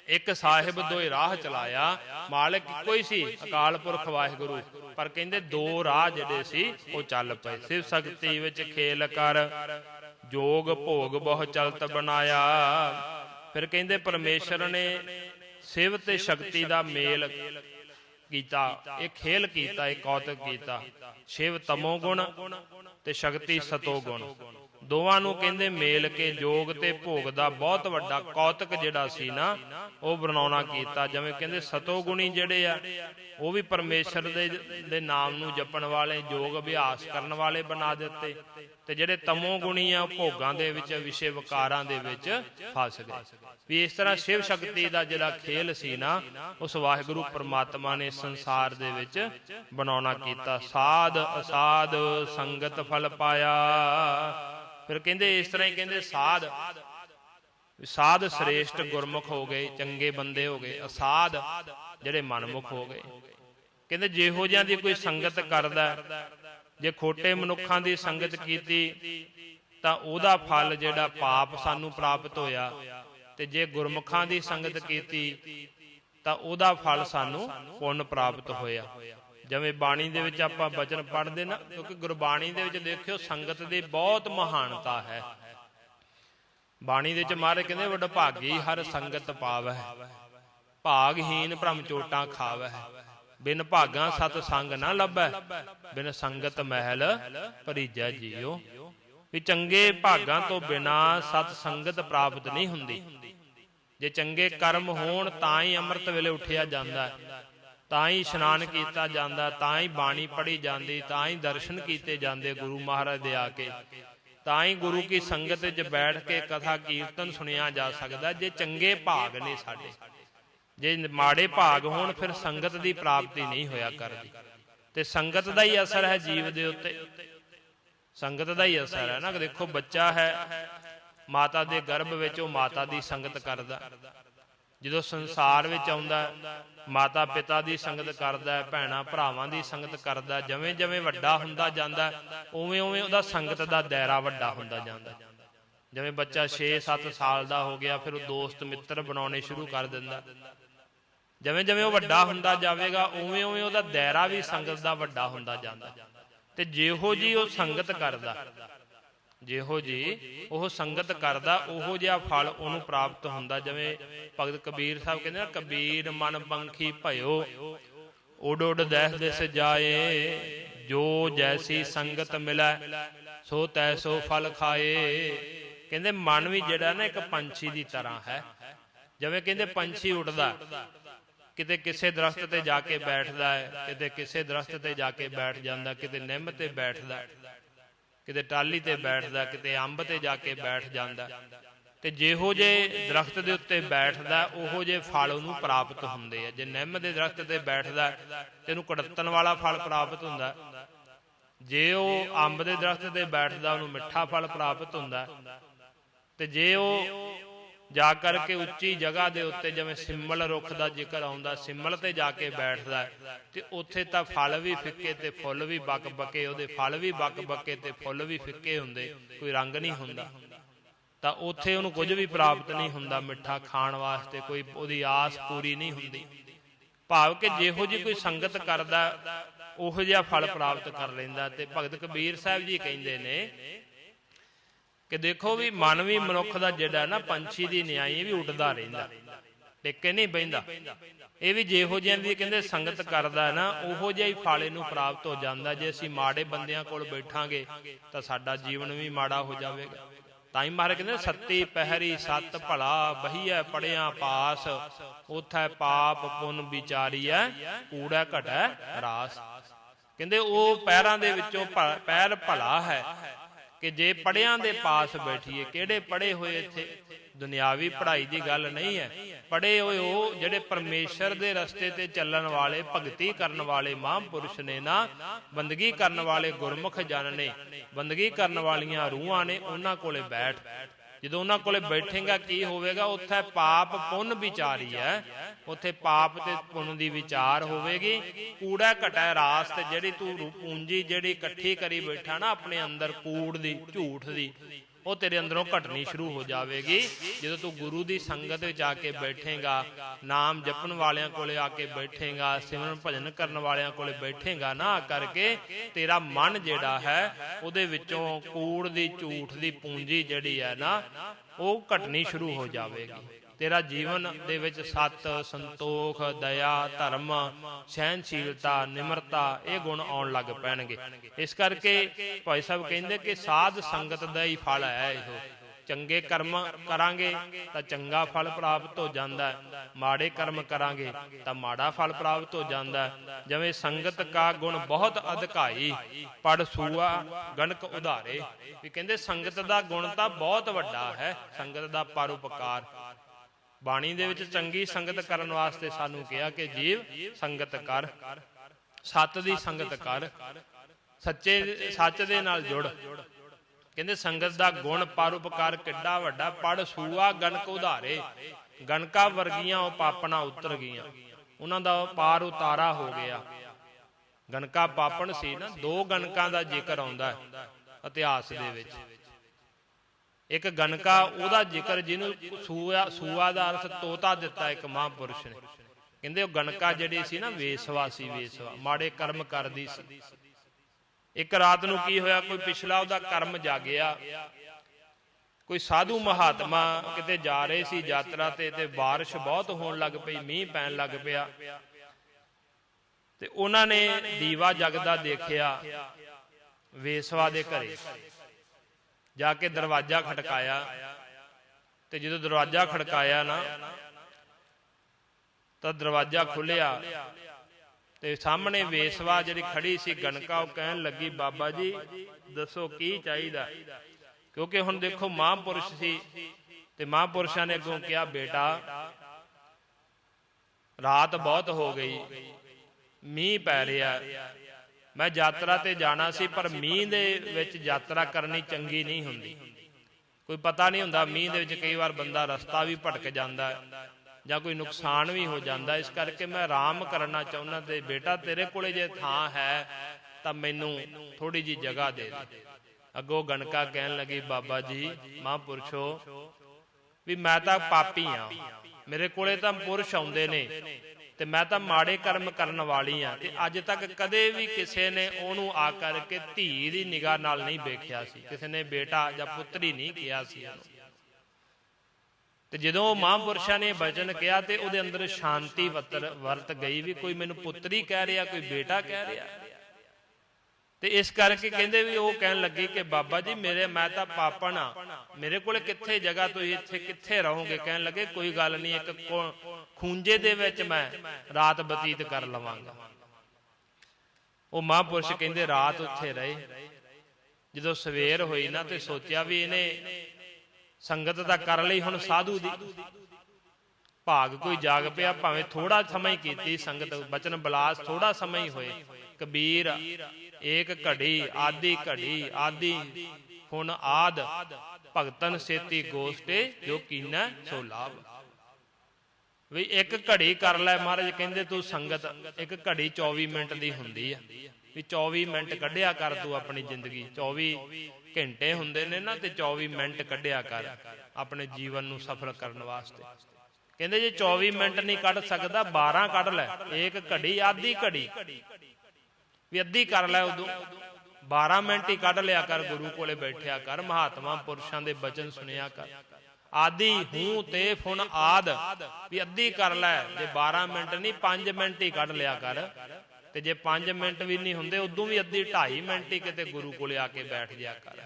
ਇੱਕ ਸਾਹਿਬ ਦੋਏ ਰਾਹ ਚਲਾਇਆ। ਮਾਲਕ ਇੱਕੋ ਸੀ, ਅਕਾਲ ਪੁਰਖ ਵਾਹਿਗੁਰੂ। ਪਰ ਕਹਿੰਦੇ ਦੋ ਰਾਹ ਜਿਹੜੇ ਸੀ, ਉਹ ਚੱਲ ਪਏ। ਸਿਵ ਸ਼ਕਤੀ ਵਿੱਚ ਖੇਲ ਕਰ, ਜੋਗ ਭੋਗ ਬਹੁ ਚਲਤ ਬਣਾਇਆ। ਫਿਰ ਕਹਿੰਦੇ ਪਰਮੇਸ਼ਰ ਨੇ ਸਿਵ ਤੇ ਸ਼ਕਤੀ ਦਾ ਮੇਲ ਕੀਤਾ, ਇਹ ਖੇਲ ਕੀਤਾ, ਇਹ ਕੌਤਕ ਕੀਤਾ। ਸ਼ਿਵ ਤਮੋ ਗੁਣ ਤੇ ਸ਼ਕਤੀ ਸਤੋ ਗੁਣ। ਦੋਵਾਂ ਨੂੰ ਕਹਿੰਦੇ ਮੇਲ ਕੇ ਜੋਗ ਤੇ ਭੋਗ ਦਾ ਬਹੁਤ ਵੱਡਾ ਕੌਤਕ ਜਿਹੜਾ ਸੀ ਨਾ, ਉਹ ਬਣਾਉਣਾ ਕੀਤਾ। ਜਿਵੇਂ ਕਹਿੰਦੇ ਸਤੋ ਗੁਣੀ ਜਿਹੜੇ ਆ, ਉਹ ਵੀ ਪਰਮੇਸ਼ਰ ਦੇ ਦੇ ਨਾਮ ਨੂੰ ਜਪਣ ਵਾਲੇ ਯੋਗ ਅਭਿਆਸ ਕਰਨ ਵਾਲੇ ਬਣਾ ਦਿੱਤੇ। ਤੇ ਜਿਹੜੇ ਤਮੋ ਗੁਣੀ ਆ ਭੋਗਾਂ ਦੇ ਵਿੱਚ, ਵਿਸ਼ੇ ਵਿਕਾਰਾਂ ਦੇ ਵਿੱਚ ਫਸ ਗਏ। ਵੀ ਇਸ ਤਰ੍ਹਾਂ ਸ਼ਿਵ ਸ਼ਕਤੀ ਦਾ ਜਿਹੜਾ ਖੇਲ ਸੀ ਨਾ, ਉਸ ਵਾਹਿਗੁਰੂ ਪਰਮਾਤਮਾ ਨੇ ਸੰਸਾਰ ਦੇ ਵਿੱਚ ਬਣਾਉਣਾ ਕੀਤਾ। ਸਾਧ ਅਸਾਧ ਸੰਗਤ ਫਲ ਪਾਇਆ। ਫਿਰ ਕਹਿੰਦੇ ਇਸ ਤਰ੍ਹਾਂ ਹੀ ਕਹਿੰਦੇ ਸਾਧ ਸਾਧ ਸ੍ਰੇਸ਼ਟ ਗੁਰਮੁਖ ਹੋ ਗਏ, ਚੰਗੇ ਬੰਦੇ ਹੋ ਗਏ, ਅਸਾਧ ਜਿਹੜੇ ਮਨਮੁਖ ਹੋ ਗਏ। ਕਹਿੰਦੇ ਜਿਹੋ ਜਿਹਾਂ ਦੀ ਕੋਈ ਸੰਗਤ ਕਰਦਾ, ਜੇ ਖੋਟੇ ਮਨੁੱਖਾਂ ਦੀ ਸੰਗਤ ਕੀਤੀ, ਤਾਂ ਉਹਦਾ ਫਲ ਜਿਹੜਾ ਪਾਪ ਸਾਨੂੰ ਪ੍ਰਾਪਤ ਹੋਇਆ। ਤੇ ਜੇ ਗੁਰਮੁਖਾਂ ਦੀ ਸੰਗਤ ਕੀਤੀ, ਤਾਂ ਉਹਦਾ ਫਲ ਸਾਨੂੰ ਪੁੰਨ ਪ੍ਰਾਪਤ ਹੋਇਆ। ਜਿਵੇਂ ਬਾਣੀ ਦੇ ਵਿੱਚ ਆਪਾਂ ਬਚਨ ਪੜ੍ਹਦੇ ਨਾ, ਕਿਉਂਕਿ ਗੁਰਬਾਣੀ ਦੇ ਵਿੱਚ ਦੇਖਿਓ ਸੰਗਤ ਦੀ ਬਹੁਤ ਮਹਾਨਤਾ ਹੈ। ਬਾਣੀ ਦੇ ਵਿੱਚ ਮਹਾਰਾਜ ਕਹਿੰਦੇ ਵੱਡ ਭਾਗੀ ਹਰ ਸੰਗਤ ਪਾਵੈ ਭਾਗਹੀਨ ਭ੍ਰਮ ਚੋਟਾਂ ਖਾਵੈ ਬਿਨ ਭਾਗਾਂ ਸਤ ਸੰਗ ਨਾ ਲੱਭੈ ਬਿਨ ਸੰਗਤ ਮਹਿਲ ਭਰੀਜੈ ਜੀਓ। ਵੀ ਚੰਗੇ ਭਾਗਾਂ ਤੋਂ ਬਿਨਾ ਸਤ ਸੰਗਤ ਪ੍ਰਾਪਤ ਨਹੀਂ ਹੁੰਦੀ। ਜੇ ਚੰਗੇ ਕਰਮ ਹੋਣ, ਤਾਂ ਹੀ ਅੰਮ੍ਰਿਤ ਵੇਲੇ ਉੱਠਿਆ ਜਾਂਦਾ ਤਾਂ ਹੀ ਇਸ਼ਨਾਨ ਕੀਤਾ ਜਾਂਦਾ, ਤਾਂ ਹੀ ਬਾਣੀ ਪੜ੍ਹੀ ਜਾਂਦੀ, ਤਾਂ ਹੀ ਦਰਸ਼ਨ ਕੀਤੇ ਜਾਂਦੇ ਗੁਰੂ ਮਹਾਰਾਜ ਦੇ ਆ ਕੇ। ਤਾਂ ਹੀ ਗੁਰੂ ਕੀ ਸੰਗਤ ਵਿੱਚ ਬੈਠ ਕੇ ਕਥਾ ਕੀਰਤਨ ਸੁਣਿਆ ਜਾ ਸਕਦਾ, ਜੇ ਚੰਗੇ ਭਾਗ ਨੇ ਸਾਡੇ। ਜੇ ਮਾੜੇ ਭਾਗ ਹੋਣ, ਫਿਰ ਸੰਗਤ ਦੀ ਪ੍ਰਾਪਤੀ ਨਹੀਂ ਹੋਇਆ ਕਰਦੀ। ਤੇ ਸੰਗਤ ਦਾ ਹੀ ਅਸਰ ਹੈ ਜੀਵ ਦੇ ਉੱਤੇ। ਸੰਗਤ ਦਾ ਹੀ ਅਸਰ ਹੈ ਨਾ, ਦੇਖੋ ਬੱਚਾ ਹੈ, ਮਾਤਾ ਦੇ ਗਰਭ ਵਿੱਚ ਉਹ ਮਾਤਾ ਦੀ ਸੰਗਤ ਕਰਦਾ। ਜਦੋਂ ਸੰਸਾਰ ਵਿੱਚ ਆਉਂਦਾ ਮਾਤਾ ਪਿਤਾ ਦੀ ਸੰਗਤ ਕਰਦਾ ਹੈ, ਭੈਣਾਂ ਭਰਾਵਾਂ ਦੀ ਸੰਗਤ ਕਰਦਾ ਜਿਵੇਂ ਜਿਵੇਂ ਵੱਡਾ ਹੁੰਦਾ ਜਾਂਦਾ ਉਵੇਂ ਉਵੇਂ ਉਹਦਾ ਸੰਗਤ ਦਾ ਦਾਇਰਾ ਵੱਡਾ ਹੁੰਦਾ ਜਾਂਦਾ ਜਿਵੇਂ ਬੱਚਾ 6-7 ਸਾਲ ਦਾ ਹੋ ਗਿਆ ਫਿਰ ਉਹ ਦੋਸਤ ਮਿੱਤਰ ਬਣਾਉਣੇ ਸ਼ੁਰੂ ਕਰ ਦਿੰਦਾ ਜਿਵੇਂ ਜਿਵੇਂ ਉਹ ਵੱਡਾ ਹੁੰਦਾ ਜਾਵੇਗਾ ਉਵੇਂ ਉਵੇਂ ਉਹਦਾ ਦਾਇਰਾ ਵੀ ਸੰਗਤ ਦਾ ਵੱਡਾ ਹੁੰਦਾ ਜਾਂਦਾ ਤੇ ਜਿਹੋ ਜੀ ਉਹ ਸੰਗਤ ਕਰਦਾ ਜਿਹੋ ਜੀ ਉਹ ਸੰਗਤ ਕਰਦਾ ਉਹੋ ਜਿਹਾ ਫਲ ਉਹਨੂੰ ਪ੍ਰਾਪਤ ਹੁੰਦਾ ਜਿਵੇਂ ਭਗਤ ਕਬੀਰ ਸਾਹਿਬ ਕਹਿੰਦੇ ਨਾ ਕਬੀਰ ਮਨ ਪੰਖੀ ਭਇਓ ਉਡ ਉਡ ਦੇਸ ਦੇਸ ਜਾਏ ਜੋ ਜੈਸੀ ਸੰਗਤ ਮਿਲੈ ਸੋ ਤੈਸੋ ਫਲ ਖਾਏ। ਕਹਿੰਦੇ ਮਨ ਵੀ ਜਿਹੜਾ ਨਾ ਇੱਕ ਪੰਛੀ ਦੀ ਤਰ੍ਹਾਂ ਹੈ। ਜਿਵੇਂ ਕਹਿੰਦੇ ਪੰਛੀ ਉੱਡਦਾ ਕਿਤੇ ਕਿਸੇ ਦਰਖਤ ਤੇ ਜਾ ਕੇ ਬੈਠਦਾ ਹੈ ਕਿਤੇ ਕਿਸੇ ਦਰਖਤ ਤੇ ਜਾ ਕੇ ਬੈਠ ਜਾਂਦਾ ਕਿਤੇ ਨਿੰਮ ਤੇ ਬੈਠਦਾ ਕਿਤੇ ਟਾਲੀ ਤੇ ਬੈਠਦਾ ਕਿਤੇ ਅੰਬ ਤੇ ਜਾ ਕੇ ਬੈਠ ਜਾਂਦਾ। ਤੇ ਜਿਹੋ ਜੇ ਦਰਖਤ ਦੇ ਉੱਤੇ ਬੈਠਦਾ ਉਹੋ ਜੇ ਫਲ ਉਹਨੂੰ ਪ੍ਰਾਪਤ ਹੁੰਦੇ ਆ। ਜੇ ਨਿੰਮ ਦੇ ਦਰਖਤ ਤੇ ਬੈਠਦਾ ਤੇ ਉਹਨੂੰ ਕੜਤਣ ਵਾਲਾ ਫਲ ਪ੍ਰਾਪਤ ਹੁੰਦਾ। ਜੇ ਉਹ ਅੰਬ ਦੇ ਦਰਖਤ ਤੇ ਬੈਠਦਾ ਉਹਨੂੰ ਮਿੱਠਾ ਫਲ ਪ੍ਰਾਪਤ ਹੁੰਦਾ। ਤੇ ਜੇ ਉਹ ਜਾ ਕਰਕੇ ਉੱਚੀ ਜਗ੍ਹਾ ਦੇ ਉੱਤੇ ਜਿਵੇਂ ਸਿੰਮਲ ਰੁੱਖ ਦਾ ਜ਼ਿਕਰ ਆਉਂਦਾ, ਸਿੰਮਲ ਤੇ ਜਾ ਕੇ ਬੈਠਦਾ ਤੇ ਉੱਥੇ ਤਾਂ ਫਲ ਵੀ ਫਿੱਕੇ ਤੇ ਫੁੱਲ ਵੀ ਬੱਕ ਬੱਕੇ ਉਹਦੇ ਫਲ ਵੀ ਬੱਕ ਬੱਕੇ ਤੇ ਫੁੱਲ ਵੀ ਫਿੱਕੇ ਹੁੰਦੇ, ਕੋਈ ਰੰਗ ਨਹੀਂ ਹੁੰਦਾ। ਤਾਂ ਉੱਥੇ ਉਹਨੂੰ ਕੁਝ ਵੀ ਪ੍ਰਾਪਤ ਨਹੀਂ ਹੁੰਦਾ, ਮਿੱਠਾ ਖਾਣ ਵਾਸਤੇ ਕੋਈ, ਉਹਦੀ ਆਸ ਪੂਰੀ ਨਹੀਂ ਹੁੰਦੀ। ਭਾਵ ਕਿ ਜਿਹੋ ਜੀ ਕੋਈ ਸੰਗਤ ਕਰਦਾ, ਉਹੋ ਜਿਹਾ ਫਲ ਪ੍ਰਾਪਤ ਕਰ ਲੈਂਦਾ, ਤੇ ਭਗਤ ਕਬੀਰ ਸਾਹਿਬ ਜੀ ਕਹਿੰਦੇ ਨੇ ਕਿ ਦੇਖੋ ਵੀ ਮਨ ਵੀ ਮਨੁੱਖ ਦਾ ਜਿਹੜਾ ਨਾ, ਪੰਛੀ ਦੀ ਨਿਆਈ ਵੀ ਉੱਡਦਾ ਰਹਿੰਦਾ। ਟਿੱਕੇ ਨਹੀਂ ਬੈਂਦਾ ਇਹ ਵੀ ਜਿਹੋ ਜਿਹਾਂ ਦੀ ਕਹਿੰਦੇ ਸੰਗਤ ਕਰਦਾ ਨਾ, ਉਹੋ ਜਿਹਾ ਹੀ ਫਲ ਇਹਨੂੰ ਪ੍ਰਾਪਤ ਹੋ ਜਾਂਦਾ। ਜੇ ਅਸੀਂ ਮਾੜੇ ਬੰਦਿਆਂ ਕੋਲ ਬੈਠਾਂਗੇ, ਤਾਂ ਸਾਡਾ ਜੀਵਨ ਵੀ ਮਾੜਾ ਹੋ ਜਾਵੇਗਾ। ਤਾਂ ਹੀ ਮਹਾਰਾਜ ਕਹਿੰਦੇ, ਸੱਤੀ ਪਹਿਰੀ ਸੱਤ ਭਲਾ, ਬਹੀਐ ਪੜਿਆ ਪਾਸ। ਉਥੈ ਪਾਪ ਪੁੰਨ ਵਿਚਾਰੀਐ, ਕੂੜਾ ਘਟੈ ਰਾਸ। ਕਹਿੰਦੇ, ਉਹ ਪੈਰਾਂ ਦੇ ਵਿੱਚੋਂ ਪੈਰ ਭਲਾ ਹੈ। ਕਿ ਜੇ ਪੜਿਆਂ ਦੇ ਪਾਸ ਬੈਠੀਏ, ਕਿਹੜੇ ਪੜੇ ਹੋਏ ਇੱਥੇ? ਦੁਨਿਆਵੀ ਪੜ੍ਹਾਈ ਦੀ ਗੱਲ ਨਹੀਂ ਹੈ। ਪੜੇ ਹੋਏ ਉਹ ਜਿਹੜੇ ਪਰਮੇਸ਼ਰ ਦੇ ਰਸਤੇ ਤੇ ਚੱਲਣ ਵਾਲੇ, ਭਗਤੀ ਕਰਨ ਵਾਲੇ ਮਹਾਂਪੁਰਸ਼ ਨੇ ਨਾ, ਬੰਦਗੀ ਕਰਨ ਵਾਲੇ ਗੁਰਮੁਖ ਜਨ ਨੇ, ਬੰਦਗੀ ਕਰਨ ਵਾਲੀਆਂ ਰੂਹਾਂ ਨੇ ਉਹਨਾਂ ਕੋਲੇ ਬੈਠ। ਜਦੋਂ ਉਹਨਾਂ ਕੋਲੇ ਬੈਠੇਗਾ, ਕੀ ਹੋਵੇਗਾ? ਉੱਥੇ ਪਾਪ ਪੁੰਨ ਵਿਚਾਰੀ ਹੈ। ਉੱਥੇ ਪਾਪ ਤੇ ਪੁੰਨ ਦੀ ਵਿਚਾਰ ਹੋਵੇਗੀ। ਕੂੜਾ ਘਟਾ ਰਾਸ ਤੇ ਜਿਹੜੀ ਤੂੰ ਪੂੰਜੀ ਜਿਹੜੀ ਇਕੱਠੀ ਕਰੀ ਬੈਠਾ ਨਾ, ਆਪਣੇ ਅੰਦਰ ਕੂੜ ਦੀ, ਝੂਠ ਦੀ ਉਹ ਤੇਰੇ ਅੰਦਰੋਂ ਘਟਣੀ ਸ਼ੁਰੂ ਹੋ ਜਾਵੇਗੀ। ਜਦੋਂ ਤੂੰ ਗੁਰੂ ਦੀ ਸੰਗਤ ਵਿੱਚ ਆ ਕੇ ਬੈਠੇਗਾ, ਨਾਮ ਜਪਣ ਵਾਲਿਆਂ ਕੋਲੇ ਆ ਕੇ ਬੈਠੇਗਾ, ਸਿਮਰਨ ਭਜਨ ਕਰਨ ਵਾਲਿਆਂ ਕੋਲੇ ਬੈਠੇਗਾ ਨਾ ਕਰਕੇ ਤੇਰਾ ਮਨ ਜਿਹੜਾ ਹੈ, ਉਹਦੇ ਵਿੱਚੋਂ ਕੂੜ ਦੀ ਝੂਠ ਦੀ ਪੂੰਜੀ ਜਿਹੜੀ ਹੈ ਨਾ, ਉਹ ਘਟਣੀ ਸ਼ੁਰੂ ਹੋ ਜਾਵੇਗੀ। ਤੇਰਾ ਜੀਵਨ ਦੇ ਵਿੱਚ ਸਤ ਸੰਤੋਖ, ਦਇਆ, ਧਰਮ ਸਹਿਨਸ਼ੀਲਤਾ ਨਿਮਰਤਾ, ਇਹ ਗੁਣ ਆਉਣ ਲੱਗ ਪੈਣਗੇ। ਇਸ ਕਰਕੇ ਭਾਈ ਸਾਹਿਬ ਕਹਿੰਦੇ ਕਿ ਸਾਧ ਸੰਗਤ ਦਾ ਹੀ ਫਲ ਹੈ ਇਹੋ। ਚੰਗੇ ਕਰਮ ਕਰਾਂਗੇ ਤਾਂ ਚੰਗਾ ਫਲ ਪ੍ਰਾਪਤ ਹੋ ਜਾਂਦਾ ਹੈ। ਮਾੜੇ ਕਰਮ ਕਰਾਂਗੇ ਤਾਂ ਮਾੜਾ ਫਲ ਪ੍ਰਾਪਤ ਹੋ ਜਾਂਦਾ ਹੈ। ਜਿਵੇਂ ਸੰਗਤ ਕਾ ਗੁਣ ਬਹੁਤ ਅਧਿਕਾਈ, ਪੜ ਸੂਆ ਗਣਕ ਉਧਾਰੇ। ਵੀ ਕਹਿੰਦੇ ਸੰਗਤ ਦਾ ਗੁਣ ਤਾਂ ਬਹੁਤ ਵੱਡਾ ਹੈ, ਸੰਗਤ ਦਾ ਪਰਉਪਕਾਰ। ਬਾਣੀ ਦੇ ਵਿੱਚ ਚੰਗੀ ਸੰਗਤ ਕਰਨ ਵਾਸਤੇ ਸਾਨੂੰ ਕਿਹਾ ਕਿ ਜੀਵ ਸੰਗਤ ਕਰ ਸੱਤ ਦੀ ਸੰਗਤ ਕਰ, ਸੱਚੇ ਸੱਚ ਦੇ ਨਾਲ ਜੁੜ। ਕਹਿੰਦੇ ਸੰਗਤ ਦਾ ਗੁਣ ਪਰਉਪਕਾਰ ਕਿੱਡਾ ਵੱਡਾ, ਪੜ ਸੂਆ ਗਣਕ ਉਧਾਰੇ। ਗਣਕਾ ਵਰਗੀਆਂ ਉਹ ਪਾਪਣਾ ਉਤਰ ਗਈਆਂ। ਉਹਨਾਂ ਦਾ ਪਾਰ ਉਤਾਰਾ ਹੋ ਗਿਆ। ਗਣਕਾ ਪਾਪਣ ਸੀ ਨਾ, ਦੋ ਗਣਕਾਂ ਦਾ ਜ਼ਿਕਰ ਆਉਂਦਾ ਹੈ ਇਤਿਹਾਸ ਦੇ ਵਿੱਚ। ਇੱਕ ਗਣਕਾ, ਉਹਦਾ ਜ਼ਿਕਰ ਜਿਹਨੂੰ ਸੂਆ ਸੂਆ ਦਾ ਅਰਥ ਤੋਤਾ ਦਿੱਤਾ ਇੱਕ ਮਹਾਂਪੁਰਸ਼ ਨੇ। ਕਹਿੰਦੇ ਉਹ ਗਣਕਾ ਜਿਹੜੀ ਸੀ ਨਾ, ਵੇਸਵਾ ਸੀ, ਵੇਸਵਾ। ਮਾੜੇ ਕਰਮ ਕਰਦੀ ਸੀ। ਇੱਕ ਰਾਤ ਨੂੰ ਕੀ ਹੋਇਆ? ਕੋਈ ਪਿਛਲਾ ਉਹਦਾ ਕਰਮ ਜਾਗਿਆ। ਕੋਈ ਸਾਧੂ ਮਹਾਤਮਾ ਕਿਤੇ ਜਾ ਰਹੇ ਸੀ ਯਾਤਰਾ ਤੇ ਤੇ ਬਾਰਿਸ਼ ਬਹੁਤ ਹੋਣ ਲੱਗ ਪਈ, ਮੀਂਹ ਪੈਣ ਲੱਗ ਪਿਆ। ਤੇ ਉਹਨਾਂ ਨੇ ਦੀਵਾ ਜਗਦਾ ਦੇਖਿਆ, ਵੇਸਵਾ ਦੇ ਘਰੇ। ਜਾ ਕੇ ਦਰਵਾਜ਼ਾ ਖੜਕਾਇਆ ਤੇ ਜਦੋਂ ਦਰਵਾਜ਼ਾ ਖੜਕਾਇਆ ਨਾ, ਤਾਂ ਦਰਵਾਜ਼ਾ ਖੁੱਲਿਆ ਤੇ ਸਾਹਮਣੇ ਵੇਸਵਾ ਜਿਹੜੀ ਖੜੀ ਸੀ ਗਣਕਾ, ਉਹ ਕਹਿਣ ਲੱਗੀ, ਬਾਬਾ ਜੀ, ਦੱਸੋ ਕੀ ਚਾਹੀਦਾ? ਕਿਉਂਕਿ ਹੁਣ ਦੇਖੋ ਮਹਾਂਪੁਰਸ਼ ਸੀ ਤੇ ਮਹਾਂਪੁਰਸ਼ਾਂ ਨੇ ਅੱਗੋਂ ਕਿਹਾ, ਬੇਟਾ, ਰਾਤ ਬਹੁਤ ਹੋ ਗਈ, ਮੀਂਹ ਪੈ ਰਿਹਾ ਮੈਂ ਯਾਤਰਾ ਤੇ ਜਾਣਾ ਸੀ, ਪਰ ਮੀਂਹ ਦੇ ਵਿੱਚ ਯਾਤਰਾ ਕਰਨੀ ਚੰਗੀ ਨਹੀਂ ਹੁੰਦੀ। ਕੋਈ ਪਤਾ ਨਹੀਂ ਹੁੰਦਾ, ਮੀਂਹ ਦੇ ਵਿੱਚ ਕਈ ਵਾਰ ਬੰਦਾ ਰਸਤਾ ਵੀ ਭਟਕ ਜਾਂਦਾ ਹੈ ਜਾਂ ਕੋਈ ਨੁਕਸਾਨ ਵੀ ਹੋ ਜਾਂਦਾ। ਇਸ ਕਰਕੇ ਮੈਂ ਆਰਾਮ ਕਰਨਾ ਚਾਹੁੰਦਾ ਤੇ ਬੇਟਾ, ਤੇਰੇ ਕੋਲੇ ਜੇ ਥਾਂ ਹੈ, ਤਾਂ ਮੈਨੂੰ ਥੋੜੀ ਜੀ ਜਗ੍ਹਾ ਦੇ ਦੇ। ਅੱਗੋਂ ਗਣਕਾ ਕਹਿਣ ਲੱਗੀ, ਬਾਬਾ ਜੀ, ਮਹਾਂਪੁਰਸ਼ੋ, ਵੀ ਮੈਂ ਤਾਂ ਪਾਪੀ ਆ। ਮੇਰੇ ਕੋਲੇ ਤਾਂ ਪੁਰਸ਼ ਆਉਂਦੇ ਨੇ। ਤੇ ਮੈਂ ਤਾਂ ਮਾੜੇ ਕਰਮ ਕਰਨ ਵਾਲੀ ਆ ਤੇ ਅੱਜ ਤੱਕ ਕਦੇ ਵੀ ਕਿਸੇ ਨੇ ਉਹਨੂੰ ਆ ਕਰਕੇ ਧੀ ਦੀ ਨਿਗਾਹ ਨਾਲ ਨਹੀਂ ਵੇਖਿਆ ਸੀ। ਕਿਸੇ ਨੇ ਬੇਟਾ ਜਾਂ ਪੁੱਤਰੀ ਨਹੀਂ ਕਿਹਾ ਸੀ ਉਹਨੂੰ। ਤੇ ਜਦੋਂ ਮਹਾਂਪੁਰਸ਼ਾਂ ਨੇ ਬਚਨ ਕਿਹਾ ਤੇ ਉਹਦੇ ਅੰਦਰ ਸ਼ਾਂਤੀ ਵਤਰ ਵਰਤ ਗਈ ਵੀ ਕੋਈ ਮੈਨੂੰ ਪੁੱਤਰੀ ਕਹਿ ਰਿਹਾ, ਕੋਈ ਬੇਟਾ ਕਹਿ ਰਿਹਾ। ਤੇ ਇਸ ਕਰਕੇ ਕਹਿੰਦੇ ਵੀ ਉਹ ਕਹਿਣ ਲੱਗੀ ਕਿ ਬਾਬਾ ਜੀ, ਮੇਰੇ, ਮੈਂ ਤਾਂ ਪਾਪਣ ਆ ਮੇਰੇ ਕੋਲੇ ਕਿੱਥੇ ਜਗ੍ਹਾ, ਤੁਸੀਂ ਇੱਥੇ ਕਿੱਥੇ ਰਹੋਗੇ? ਕਹਿਣ ਲੱਗੇ, ਕੋਈ ਗੱਲ ਨਹੀਂ, ਇੱਕ ਖੂੰਜੇ ਦੇ ਵਿੱਚ ਮੈਂ ਰਾਤ ਬਤੀਤ ਕਰ ਲਵਾਂਗਾ। ਉਹ ਮਹਾਂਪੁਰਸ਼ ਕਹਿੰਦੇ, ਰਾਤ ਉੱਥੇ ਰਹੇ। ਜਦੋਂ ਸਵੇਰ ਹੋਈ ਨਾ, ਤੇ ਸੋਚਿਆ ਵੀ ਇਹਨੇ ਸੰਗਤ ਤਾਂ ਕਰ ਲਈ, ਹੁਣ ਸਾਧੂ ਦੀ। ਭਾਗ ਕੋਈ ਜਾਗ ਪਿਆ, ਭਾਵੇਂ ਥੋੜਾ ਸਮਾਂ ਹੀ ਕੀਤੀ ਸੰਗਤ, ਬਚਨ ਬਲਾਸ ਥੋੜਾ ਸਮਾਂ ਹੀ ਹੋਏ। ਕਬੀਰ ਏਕ ਘੜੀ, ਆਦੀ ਘੜੀ, ਆਦੀ, ਹੁਣ ਆਦ, ਭਗਤਨ ਸੇਤੀ ਗੋਸ਼ਟੇ, ਜੋ ਕੀਨਾ ਸੋ ਲਾਭ। ਵੀ ਇੱਕ ਘੜੀ ਕਰ ਲੈ ਮਹਾਰਾਜ, ਕਹਿੰਦੇ ਤੂੰ ਸੰਗਤ, ਇੱਕ ਘੜੀ 24 ਮਿੰਟ ਦੀ ਹੁੰਦੀ ਆ। ਵੀ 24 ਮਿੰਟ ਕੱਢਿਆ ਕਰ ਤੂੰ ਆਪਣੀ ਜ਼ਿੰਦਗੀ। 24 ਘੰਟੇ ਹੁੰਦੇ ਨੇ ਨਾ, ਤੇ 24 ਮਿੰਟ ਕੱਢਿਆ ਕਰ ਆਪਣੇ ਜੀਵਨ ਨੂੰ ਸਫਲ ਕਰਨ ਵਾਸਤੇ। ਕਹਿੰਦੇ ਜੇ 24 ਮਿੰਟ ਨਹੀਂ ਕੱਢ ਸਕਦਾ 12 ਕੱਢ ਲੈ। ਇੱਕ ਘੜੀ, ਆਦੀ ਘੜੀ। ਵੀ ਅੱਧੀ ਕਰ ਲੈ ਉਦੋਂ। 12 ਮਿੰਟ ਹੀ ਕੱਢ ਲਿਆ ਕਰ, ਗੁਰੂ ਕੋਲੇ ਬੈਠਿਆ ਕਰ, ਮਹਾਤਮਾ ਪੁਰਸ਼ਾਂ ਦੇ ਬਚਨ ਸੁਣਿਆ ਕਰ। ਆਦੀ ਹੂੰ ਤੇ ਫੁਨ ਆਦ ਵੀ ਅੱਧੀ ਕਰ ਲੈ, ਜੇ 12 ਮਿੰਟ ਨਹੀਂ 5 ਮਿੰਟ ਹੀ ਕੱਢ ਲਿਆ ਕਰ। ਤੇ ਜੇ 5 ਮਿੰਟ ਵੀ ਨਹੀਂ ਹੁੰਦੇ, ਉਦੋਂ ਵੀ ਅੱਧੀ 2.5 ਮਿੰਟ ਹੀ ਕਿਤੇ ਗੁਰੂ ਕੋਲੇ ਆ ਕੇ ਬੈਠ ਜਾ ਕਰ।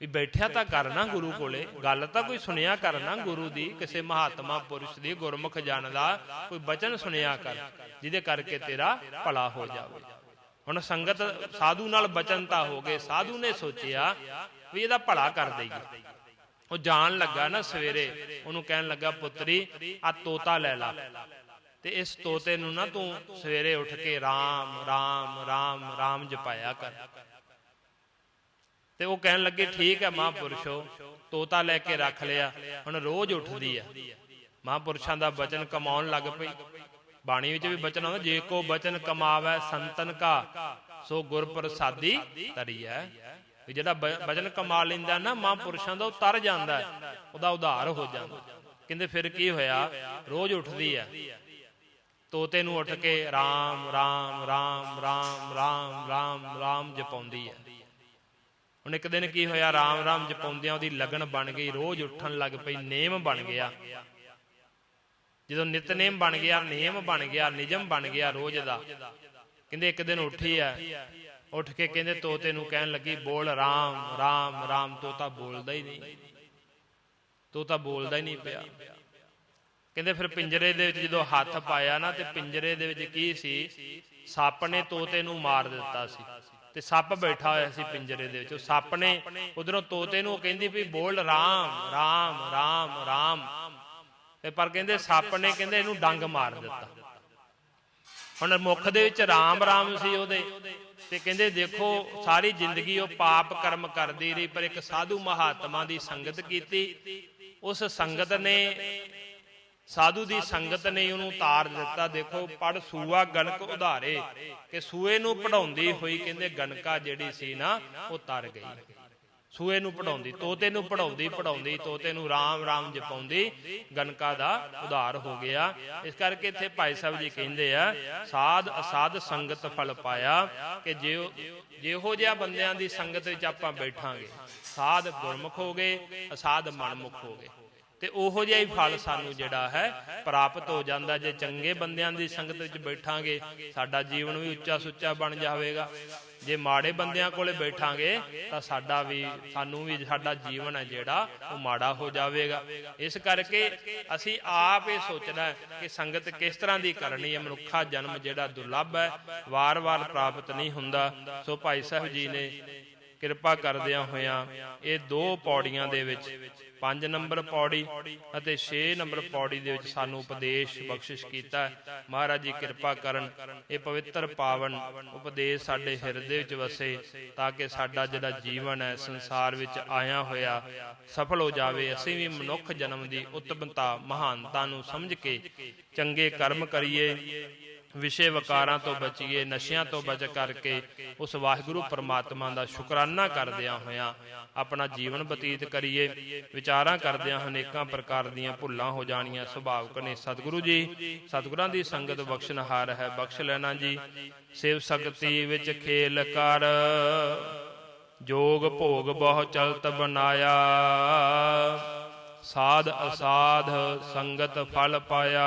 ਵੀ ਬੈਠਿਆ ਤਾਂ ਕਰ ਨਾ ਗੁਰੂ ਕੋਲੇ ਗੱਲ ਤਾਂ ਕੋਈ ਸੁਣਿਆ ਕਰ ਨਾ ਗੁਰੂ ਦੀ ਕਿਸੇ ਮਹਾਤਮਾ ਪੁਰਸ਼ ਦੀ ਗੁਰਮੁਖ ਜਨ ਦਾ ਕੋਈ ਬਚਨ ਸੁਣਿਆ ਕਰ ਜਿਹਦੇ ਕਰਕੇ ਤੇਰਾ ਭਲਾ ਹੋ ਜਾਵੇ। ਹੁਣ ਸੰਗਤ ਸਾਧੂ ਨਾਲ ਬਚਨ ਤਾਂ ਹੋ ਗਏ ਸਾਧੂ ਨੇ ਸੋਚਿਆ ਵੀ ਇਹਦਾ ਭਲਾ ਕਰ ਦਈਏ। ਉਹ ਜਾਣ ਲੱਗਾ ਨਾ ਸਵੇਰੇ ਉਹਨੂੰ ਕਹਿਣ ਲੱਗਾ ਪੁੱਤਰੀ ਆ ਤੋਤਾ ਲੈ ਲਾ ਤੇ ਇਸ ਤੋਤੇ ਨੂੰ ਨਾ ਤੂੰ ਸਵੇਰੇ ਉੱਠ ਕੇ ਰਾਮ ਰਾਮ ਰਾਮ ਰਾਮ ਜਪਾਇਆ ਕਰ। ਤੇ ਉਹ ਕਹਿਣ ਲੱਗੇ, ਠੀਕ ਹੈ ਮਹਾਂਪੁਰਸ਼ੋ, ਤੋਤਾ ਲੈ ਕੇ ਰੱਖ ਲਿਆ। ਹੁਣ ਰੋਜ਼ ਉੱਠਦੀ ਆ। ਮਹਾਂਪੁਰਸ਼ਾਂ ਦਾ ਵਚਨ ਕਮਾਉਣ ਲੱਗ ਪਈ। ਬਾਣੀ ਵਿੱਚ ਵੀ ਬਚਨ ਆਉਂਦਾ, ਜੇ ਕੋ ਬਚਨ ਕਮਾਵੇ ਸੰਤਨ ਕਾ, ਸੋ ਗੁਰ ਪ੍ਰਸਾਦੀ ਤਰੀਐ ਵੀ ਜਿਹੜਾ ਬਚਨ ਕਮਾ ਲੈਂਦਾ ਨਾ ਮਹਾਂਪੁਰਸ਼ਾਂ ਦਾ, ਉਹ ਤਰ ਜਾਂਦਾ ਉਹਦਾ ਉਧਾਰ ਹੋ ਜਾਂਦਾ। ਕਹਿੰਦੇ, ਫਿਰ ਕੀ ਹੋਇਆ? ਰੋਜ਼ ਉੱਠਦੀ ਆ ਤੋਤੇ ਨੂੰ ਉੱਠ ਕੇ ਰਾਮ ਰਾਮ ਰਾਮ ਰਾਮ ਰਾਮ ਰਾਮ ਰਾਮ ਜਪਾਉਂਦੀ ਹੈ ਹੁਣ ਇੱਕ ਦਿਨ ਕੀ ਹੋਇਆ? ਰਾਮ ਰਾਮ ਜਪਾਉਂਦਿਆਂ ਉਹਦੀ ਲਗਨ ਬਣ ਗਈ, ਰੋਜ਼ ਉੱਠਣ ਲੱਗ ਪਈ, ਨੇਮ ਬਣ ਗਿਆ। ਜਦੋਂ ਨਿਤਨੇਮ ਬਣ ਗਿਆ, ਨੇਮ ਬਣ ਗਿਆ ਨਿਜਮ ਬਣ ਗਿਆ ਰੋਜ਼ ਦਾ। ਕਹਿੰਦੇ ਇੱਕ ਦਿਨ ਉੱਠੀ ਆ ਉੱਠ ਕੇ ਕਹਿੰਦੇ ਤੋਤੇ ਨੂੰ ਕਹਿਣ ਲੱਗੀ, ਬੋਲ ਰਾਮ ਰਾਮ ਰਾਮ, ਤੋਤਾ ਬੋਲਦਾ ਹੀ ਨਹੀਂ। ਤੋਤਾ ਬੋਲਦਾ ਹੀ ਨਹੀਂ ਪਿਆ। ਕਹਿੰਦੇ ਫਿਰ ਪਿੰਜਰੇ ਦੇ ਵਿੱਚ ਜਦੋਂ ਹੱਥ ਪਾਇਆ ਨਾ, ਤੇ ਪਿੰਜਰੇ ਦੇ ਵਿੱਚ ਕੀ ਸੀ? ਸੱਪ ਨੇ ਤੋਤੇ ਨੂੰ ਮਾਰ ਦਿੱਤਾ ਸੀ। ਤੇ ਸੱਪ ਬੈਠਾ ਹੋਇਆ ਸੀ ਪਿੰਜਰੇ ਦੇ ਵਿੱਚ। ਉਹ ਸੱਪ ਨੇ ਉਧਰੋਂ ਤੋਤੇ ਨੂੰ ਕਹਿੰਦੀ ਵੀ ਬੋਲ, ਰਾਮ ਰਾਮ ਰਾਮ ਰਾਮ। ਤੇ ਪਰ ਕਹਿੰਦੇ ਸੱਪ ਨੇ ਕਹਿੰਦੇ ਇਹਨੂੰ ਡੰਗ ਮਾਰ ਦਿੱਤਾ। ਹੁਣ ਮੁੱਖ ਦੇ ਵਿੱਚ ਰਾਮ ਰਾਮ ਸੀ ਉਹਦੇ। ਤੇ ਕਹਿੰਦੇ ਦੇਖੋ, ਸਾਰੀ ਜ਼ਿੰਦਗੀ ਉਹ ਪਾਪ ਕਰਮ ਕਰਦੀ ਰਹੀ, ਪਰ ਇੱਕ ਸਾਧੂ ਮਹਾਤਮਾ ਦੀ ਸੰਗਤ ਕੀਤੀ। ਉਸ ਸੰਗਤ ਨੇ ਸਾਧੂ ਦੀ ਸੰਗਤ ਨੇ ਉਹਨੂੰ ਤਾਰ ਦਿੱਤਾ। ਦੇਖੋ, ਪੜ ਸੂਆ ਗਣਕ ਉਧਾਰੇ ਕਿ ਸੂਏ ਨੂੰ ਪੜਾਉਂਦੀ ਹੋਈ ਕਹਿੰਦੇ ਗਣਕਾ ਜਿਹੜੀ ਸੀ ਨਾ, ਉਹ ਤਰ ਗਈ। ਸੂਏ ਨੂੰ ਪੜਾਉਂਦੀ ਤੋਤੇ ਨੂੰ ਪੜਾਉਂਦੀ ਪੜਾਉਂਦੀ ਤੋਤੇ ਨੂੰ ਰਾਮ ਰਾਮ ਜਪਾਉਂਦੀ, ਗਣਕਾ ਦਾ ਉਧਾਰ ਹੋ ਗਿਆ। ਇਸ ਕਰਕੇ ਇੱਥੇ ਭਾਈ ਸਾਹਿਬ ਜੀ ਕਹਿੰਦੇ ਆ, ਸਾਧ ਅਸਾਧ ਸੰਗਤ ਫਲ ਪਾਇਆ ਕਿ ਜੇ ਜਿਹੋ ਜਿਹਾ ਬੰਦਿਆਂ ਦੀ ਸੰਗਤ ਵਿੱਚ ਆਪਾਂ ਬੈਠਾਂਗੇ, ਸਾਧ ਗੁਰਮੁਖ ਹੋ ਗਏ, ਅਸਾਧ ਮਨਮੁਖ ਹੋ ਗਏ। ਤੇ ਉਹੋ ਜਿਹਾ ਹੀ ਫਲ ਸਾਨੂੰ ਜਿਹੜਾ ਹੈ ਪ੍ਰਾਪਤ ਹੋ ਜਾਂਦਾ ਜੇ ਚੰਗੇ ਬੰਦਿਆਂ ਦੀ ਸੰਗਤ ਵਿੱਚ ਬੈਠਾਂਗੇ, ਸਾਡਾ ਜੀਵਨ ਵੀ ਉੱਚਾ ਸੁੱਚਾ ਬਣ ਜਾਵੇਗਾ। ਜੇ ਮਾੜੇ ਬੰਦਿਆਂ ਕੋਲੇ ਬੈਠਾਂਗੇ, ਤਾਂ ਸਾਡਾ ਵੀ, ਸਾਨੂੰ ਵੀ ਸਾਡਾ ਜੀਵਨ ਹੈ ਜਿਹੜਾ, ਉਹ ਮਾੜਾ ਹੋ ਜਾਵੇਗਾ। ਇਸ ਕਰਕੇ ਅਸੀਂ ਆਪ ਇਹ ਸੋਚਣਾ ਕਿ ਸੰਗਤ ਕਿਸ ਤਰ੍ਹਾਂ ਦੀ ਕਰਨੀ ਹੈ। ਮਨੁੱਖਾ ਜਨਮ ਜਿਹੜਾ ਦੁਰਲੱਭ ਹੈ, ਵਾਰ-ਵਾਰ ਪ੍ਰਾਪਤ ਨਹੀਂ ਹੁੰਦਾ। ਸੋ ਭਾਈ ਸਾਹਿਬ ਜੀ ਨੇ ਕਿਰਪਾ ਕਰਦਿਆਂ ਹੋਇਆਂ ਇਹ ਦੋ ਪੌੜੀਆਂ ਦੇ ਵਿੱਚ 5 ਨੰਬਰ ਪੌੜੀ ਅਤੇ 6 ਨੰਬਰ ਪੌੜੀ ਦੇ ਵਿੱਚ ਸਾਨੂੰ ਉਪਦੇਸ਼, ਬਖਸ਼ਿਸ਼ ਕੀਤਾ। ਮਹਾਰਾਜ ਜੀ ਕਿਰਪਾ ਕਰਨ, ਇਹ ਪਵਿੱਤਰ ਪਾਵਨ ਉਪਦੇਸ਼ ਸਾਡੇ ਹਿਰਦੇ ਵਿੱਚ ਵਸੇ ਤਾਂ ਕਿ ਸਾਡਾ ਜਿਹੜਾ ਜੀਵਨ ਹੈ, ਸੰਸਾਰ ਵਿੱਚ ਆਇਆ ਹੋਇਆ ਸਫਲ ਹੋ ਜਾਵੇ। ਅਸੀਂ ਵੀ ਮਨੁੱਖ ਜਨਮ ਦੀ ਉਤਮਤਾ, ਮਹਾਨਤਾ ਨੂੰ ਸਮਝ ਕੇ ਚੰਗੇ ਕਰਮ ਕਰੀਏ। ਵਿਸ਼ੇ ਵਕਾਰਾਂ ਤੋਂ ਬਚੀਏ, ਨਸ਼ਿਆਂ ਤੋਂ ਬਚ ਕਰਕੇ ਉਸ ਵਾਹਿਗੁਰੂ ਪਰਮਾਤਮਾ ਦਾ ਸ਼ੁਕਰਾਨਾ ਕਰਦਿਆਂ ਹੋਇਆਂ ਆਪਣਾ ਜੀਵਨ ਬਤੀਤ ਕਰੀਏ। ਵਿਚਾਰਾਂ ਕਰਦਿਆਂ ਅਨੇਕਾਂ ਪ੍ਰਕਾਰ ਦੀਆਂ ਭੁੱਲਾਂ ਹੋ ਜਾਣੀਆਂ। ਸੁਭਾਵਕ ਨੇ, ਸਤਿਗੁਰੂ ਜੀ, ਸਤਿਗੁਰਾਂ ਦੀ ਸੰਗਤ ਬਖਸ਼ਣਹਾਰ ਹੈ, ਬਖਸ਼ ਲੈਣਾ ਜੀ। ਸੇਵ ਸਕਤੀ ਵਿੱਚ ਖੇਲ ਕਰ, ਜੋਗ ਭੋਗ ਬਹੁ ਚਲਤ ਬਨਾਇਆ ਸਾਧ ਅਸਾਧ ਸੰਗਤ ਫਲ ਪਾਇਆ।